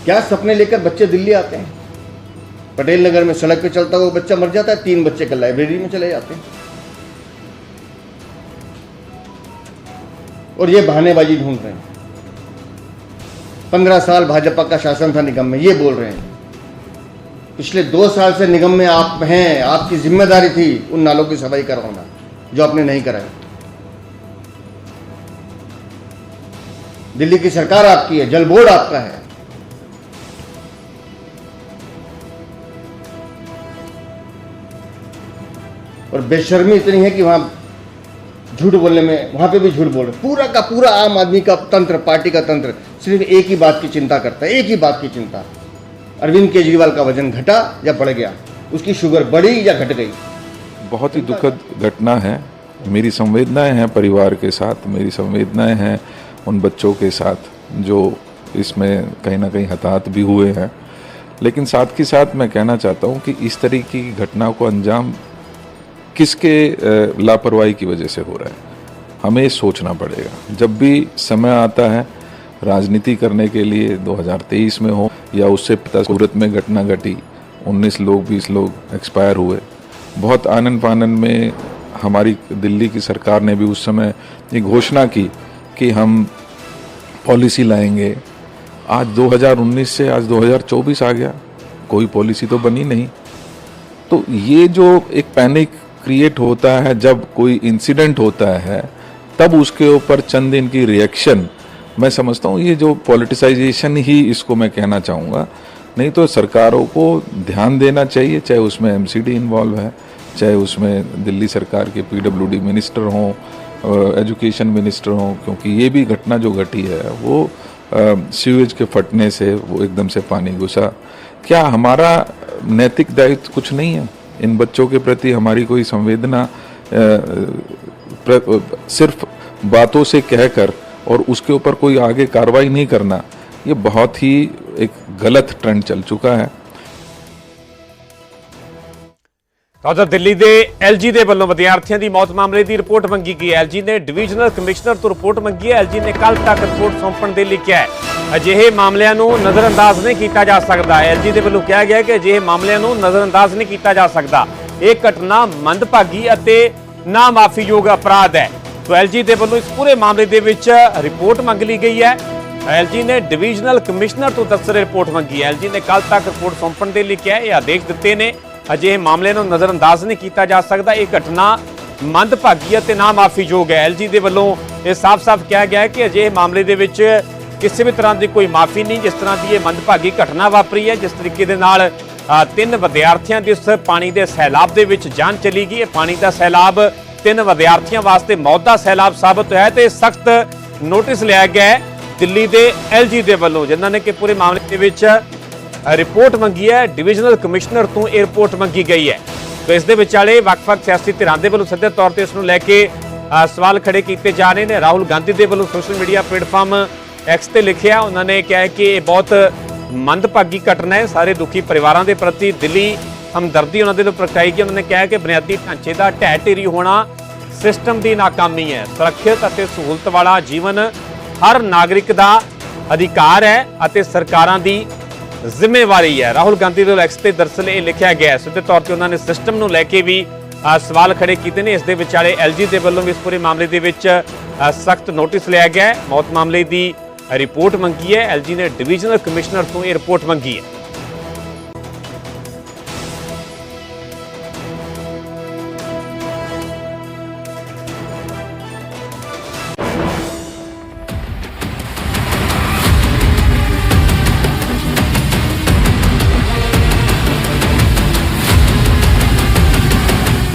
क्या सपने लेकर बच्चे दिल्ली आते हैं? पटेल नगर में सड़क पे चलता हुआ बच्चा मर जाता है, तीन बच्चे कल लाइब्रेरी में चले जाते हैं। और ये बहानेबाजी ढूंढ रहे हैं। पंद्रह साल भाजपा का शासन था निगम में, ये बोल रहे हैं। पिछले दो साल से निगम में आप हैं, आपकी ज़िम्मेदारी थी उन नालों की सफ़ाई करवाना, जो आपने नहीं कराई दिल्ली की सरकार आपकी है, जल बोर्ड आपका है। और बेशर्मी इतनी है कि वहाँ झूठ बोलने में, वहाँ पे भी झूठ बोल रहे पूरा का पूरा आम आदमी का तंत्र, पार्टी का तंत्र, सिर्फ़ एक ही बात की चिंता करता है, एक ही बात की चिंता। अरविंद केजरीवाल का वज़न घटा या बढ़ गया? उसकी शुगर बढ़ी या घट गई?
बहुत ही दुखद घटना है। मेरी संवेदनाएँ हैं परिवार के साथ, मेरी संवेदनाएँ हैं उन बच्चों के साथ, जो इसमें कहीं ना कहीं हताहत भी हुए हैं। लेकिन साथ ही साथ मैं कहना चाहता हूँ कि इस तरीके की घटना को अंजाम किसके लापरवाही की वजह से हो रहा है? हमें सोचना पड़ेगा। जब भी समय आता है, राजनीति करने के लिए 2023 में हो, या उससे पिता सूरत में घटना घटी 19 लोग 20 लोग एक्सपायर हुए, बहुत आनंद फानन में हमारी दिल्ली की सरकार ने भी उस समय ये घोषणा की कि हम पॉलिसी लाएँगे। आज 2019 से आज 2024 आ गया, कोई पॉलिसी तो बनी नहीं। तो ये जो एक पैनिक क्रिएट होता है, जब कोई इंसिडेंट होता है, तब उसके ऊपर चंद दिन की रिएक्शन मैं समझता हूँ, ये जो पॉलिटिसाइजेशन ही इसको मैं कहना चाहूँगा, नहीं तो सरकारों को ध्यान देना चाहिए, चाहे उसमें एमसीडी इन्वॉल्व है, चाहे उसमें दिल्ली सरकार के पीडब्ल्यूडी मिनिस्टर हों एजुकेशन मिनिस्टर हों, क्योंकि ये भी घटना जो घटी है, वो सीवेज के फटने से वो एकदम से पानी घुसा। क्या हमारा नैतिक दायित्व कुछ नहीं है? इन बच्चों के प्रति हमारी कोई संवेदना सिर्फ़ बातों से कहकर और उसके ऊपर कोई आगे कार्रवाई नहीं करना, ये बहुत ही एक गलत ट्रेंड चल चुका है।
ਤਾਂ ਉਧਰ ਦਿੱਲੀ ਦੇ ਐਲਜੀ ਦੇ ਵੱਲੋਂ ਵਿਦਿਆਰਥੀਆਂ ਦੀ ਮੌਤ ਮਾਮਲੇ ਦੀ ਰਿਪੋਰਟ ਮੰਗੀ ਗਈ। ਹੈ ਐਲਜੀ ਨੇ ਡਿਵੀਜ਼ਨਲ ਕਮਿਸ਼ਨਰ ਤੋਂ ਰਿਪੋਰਟ ਮੰਗੀ ਹੈ। ਐਲਜੀ ਨੇ ਕੱਲ ਤੱਕ ਰਿਪੋਰਟ ਸੌਂਪਣ ਦੇ ਲਈ ਕਿਹਾ ਹੈ। ਅਜਿਹੇ ਮਾਮਲਿਆਂ ਨੂੰ ਨਜ਼ਰਅੰਦਾਜ਼ ਨਹੀਂ ਕੀਤਾ ਜਾ ਸਕਦਾ। ਐਲਜੀ ਦੇ ਵੱਲੋਂ ਕਿਹਾ ਗਿਆ ਕਿ ਅਜਿਹੇ ਮਾਮਲਿਆਂ ਨੂੰ ਨਜ਼ਰਅੰਦਾਜ਼ ਨਹੀਂ ਕੀਤਾ ਜਾ ਸਕਦਾ। ਇਹ ਘਟਨਾ ਮੰਦਭਾਗੀ ਅਤੇ ਨਾ ਮਾਫੀਯੋਗ ਅਪਰਾਧ ਹੈ। ਤੋ ਐਲਜੀ ਦੇ ਵੱਲੋਂ ਇਸ ਪੂਰੇ ਮਾਮਲੇ ਦੇ ਵਿੱਚ ਰਿਪੋਰਟ ਮੰਗ ਲਈ ਗਈ ਹੈ। ਐਲਜੀ ਨੇ ਡਿਵੀਜ਼ਨਲ ਕਮਿਸ਼ਨਰ ਤੋਂ ਦਫ਼ਤਰ ਰਿਪੋਰਟ ਮੰਗੀ ਹੈ। ਐਲਜੀ ਨੇ ਕੱਲ ਤੱਕ ਰਿਪੋਰਟ ਸੌਂਪਣ ਦੇ ਲਈ ਕਿਹਾ ਇਹ ਆਦੇਸ਼ ਦਿੱਤੇ ਨੇ। ਅਜਿਹੇ ਮਾਮਲੇ ਨੂੰ ਨਜ਼ਰਅੰਦਾਜ਼ ਨਹੀਂ ਕੀਤਾ ਜਾ ਸਕਦਾ। ਇਹ ਘਟਨਾ ਮੰਦਭਾਗੀ ਅਤੇ ਨਾ ਮਾਫੀਯੋਗ ਹੈ ਐਲਜੀ ਦੇ ਵੱਲੋਂ ਇਹ ਸਾਫ਼-ਸਾਫ਼ ਕਿਹਾ ਗਿਆ ਹੈ ਕਿ ਅਜਿਹੇ ਮਾਮਲੇ ਦੇ ਵਿੱਚ ਕਿਸੇ ਵੀ ਤਰ੍ਹਾਂ ਦੀ ਕੋਈ ਮਾਫੀ ਨਹੀਂ, ਜਿਸ ਤਰ੍ਹਾਂ ਦੀ ਇਹ ਮੰਦਭਾਗੀ ਘਟਨਾ ਵਾਪਰੀ ਹੈ, ਜਿਸ ਤਰੀਕੇ ਦੇ ਨਾਲ ਤਿੰਨ ਵਿਦਿਆਰਥੀਆਂ ਦੀ ਉਸ ਪਾਣੀ ਦੇ ਸੈਲਾਬ ਦੇ ਵਿੱਚ ਜਾਨ ਚਲੀ ਗਈ। ਇਹ ਪਾਣੀ ਦਾ ਸੈਲਾਬ ਤਿੰਨ ਵਿਦਿਆਰਥੀਆਂ ਵਾਸਤੇ ਮੌਤ ਦਾ ਸੈਲਾਬ ਸਾਬਤ ਹੋਇਆ ਹੈ ਤੇ ਸਖਤ ਨੋਟਿਸ ਲਿਆ ਗਿਆ ਹੈ ਦਿੱਲੀ ਦੇ ਐਲਜੀ ਦੇ ਵੱਲੋਂ, ਜਿਨ੍ਹਾਂ ਨੇ ਕਿ ਪੂਰੇ ਮਾਮਲੇ ਦੇ ਵਿੱਚ ਰਿਪੋਰਟ ਮੰਗੀ ਹੈ, ਡਿਵੀਜ਼ਨਲ ਕਮਿਸ਼ਨਰ ਤੋਂ ਇਹ ਰਿਪੋਰਟ ਮੰਗੀ ਗਈ ਹੈ। ਤੋ ਇਸ ਦੇ ਵਿਚਾਲੇ ਵੱਖ-ਵੱਖ ਸਿਆਸੀ ਧਿਰਾਂ ਦੇ ਵੱਲੋਂ ਸਿੱਧੇ ਤੌਰ ਤੇ ਇਸ ਨੂੰ ਲੈ ਕੇ ਸਵਾਲ ਖੜੇ ਕੀਤੇ ਜਾ ਰਹੇ ਨੇ। ਰਾਹੁਲ ਗਾਂਧੀ ਦੇ ਵੱਲੋਂ ਸੋਸ਼ਲ ਮੀਡੀਆ ਪਲੇਟਫਾਰਮ ਐਕਸ ਤੇ ਲਿਖਿਆ, ਉਹਨਾਂ ਨੇ ਕਿਹਾ ਕਿ ਇਹ ਬਹੁਤ ਮੰਦਭਾਗੀ ਘਟਨਾ ਹੈ। ਸਾਰੇ ਦੁਖੀ ਪਰਿਵਾਰਾਂ ਦੇ ਪ੍ਰਤੀ ਦਿੱਲੀ ਹਮਦਰਦੀ ਉਹਨਾਂ ਦੇ ਵੱਲੋਂ ਪ੍ਰਗਟਾਈ ਗਈ। ਉਹਨਾਂ ਨੇ ਕਿਹਾ ਕਿ ਬੁਨਿਆਦੀ ਢਾਂਚੇ ਦਾ ਢਹਿ ਢੇਰੀ ਹੋਣਾ ਸਿਸਟਮ ਦੀ ਨਾਕਾਮੀ ਹੈ। ਸੁਰੱਖਿਅਤ ਅਤੇ ਸਹੂਲਤ ਵਾਲਾ ਜੀਵਨ ਹਰ ਨਾਗਰਿਕ ਦਾ ਅਧਿਕਾਰ ਹੈ ਅਤੇ ਸਰਕਾਰਾਂ ਦੀ ਜ਼ਿੰਮੇਵਾਰੀ ਹੈ। ਰਾਹੁਲ ਗਾਂਧੀ ਦੇ ਐਕਸ ਤੇ ਦਰਸਲ ਇਹ ਲਿਖਿਆ ਗਿਆ ਹੈ। ਸਿੱਧੇ ਤੌਰ ਤੇ ਉਹਨਾਂ ਨੇ ਸਿਸਟਮ ਨੂੰ ਲੈ ਕੇ ਵੀ ਸਵਾਲ ਖੜੇ ਕੀਤੇ ਨੇ। ਇਸ ਦੇ ਵਿਚਾਲੇ ਐਲਜੀ ਦੇ ਵੱਲੋਂ ਵੀ ਇਸ ਪੂਰੇ ਮਾਮਲੇ ਦੇ ਵਿੱਚ ਸਖਤ ਨੋਟਿਸ ਲਿਆ ਗਿਆ ਹੈ। ਮੌਤ ਮਾਮਲੇ ਦੀ ਰਿਪੋਰਟ ਮੰਗੀ ਹੈ। ਐਲਜੀ ਨੇ ਡਿਵੀਜ਼ਨਲ ਕਮਿਸ਼ਨਰ ਤੋਂ ਇਹ ਰਿਪੋਰਟ ਮੰਗੀ ਹੈ।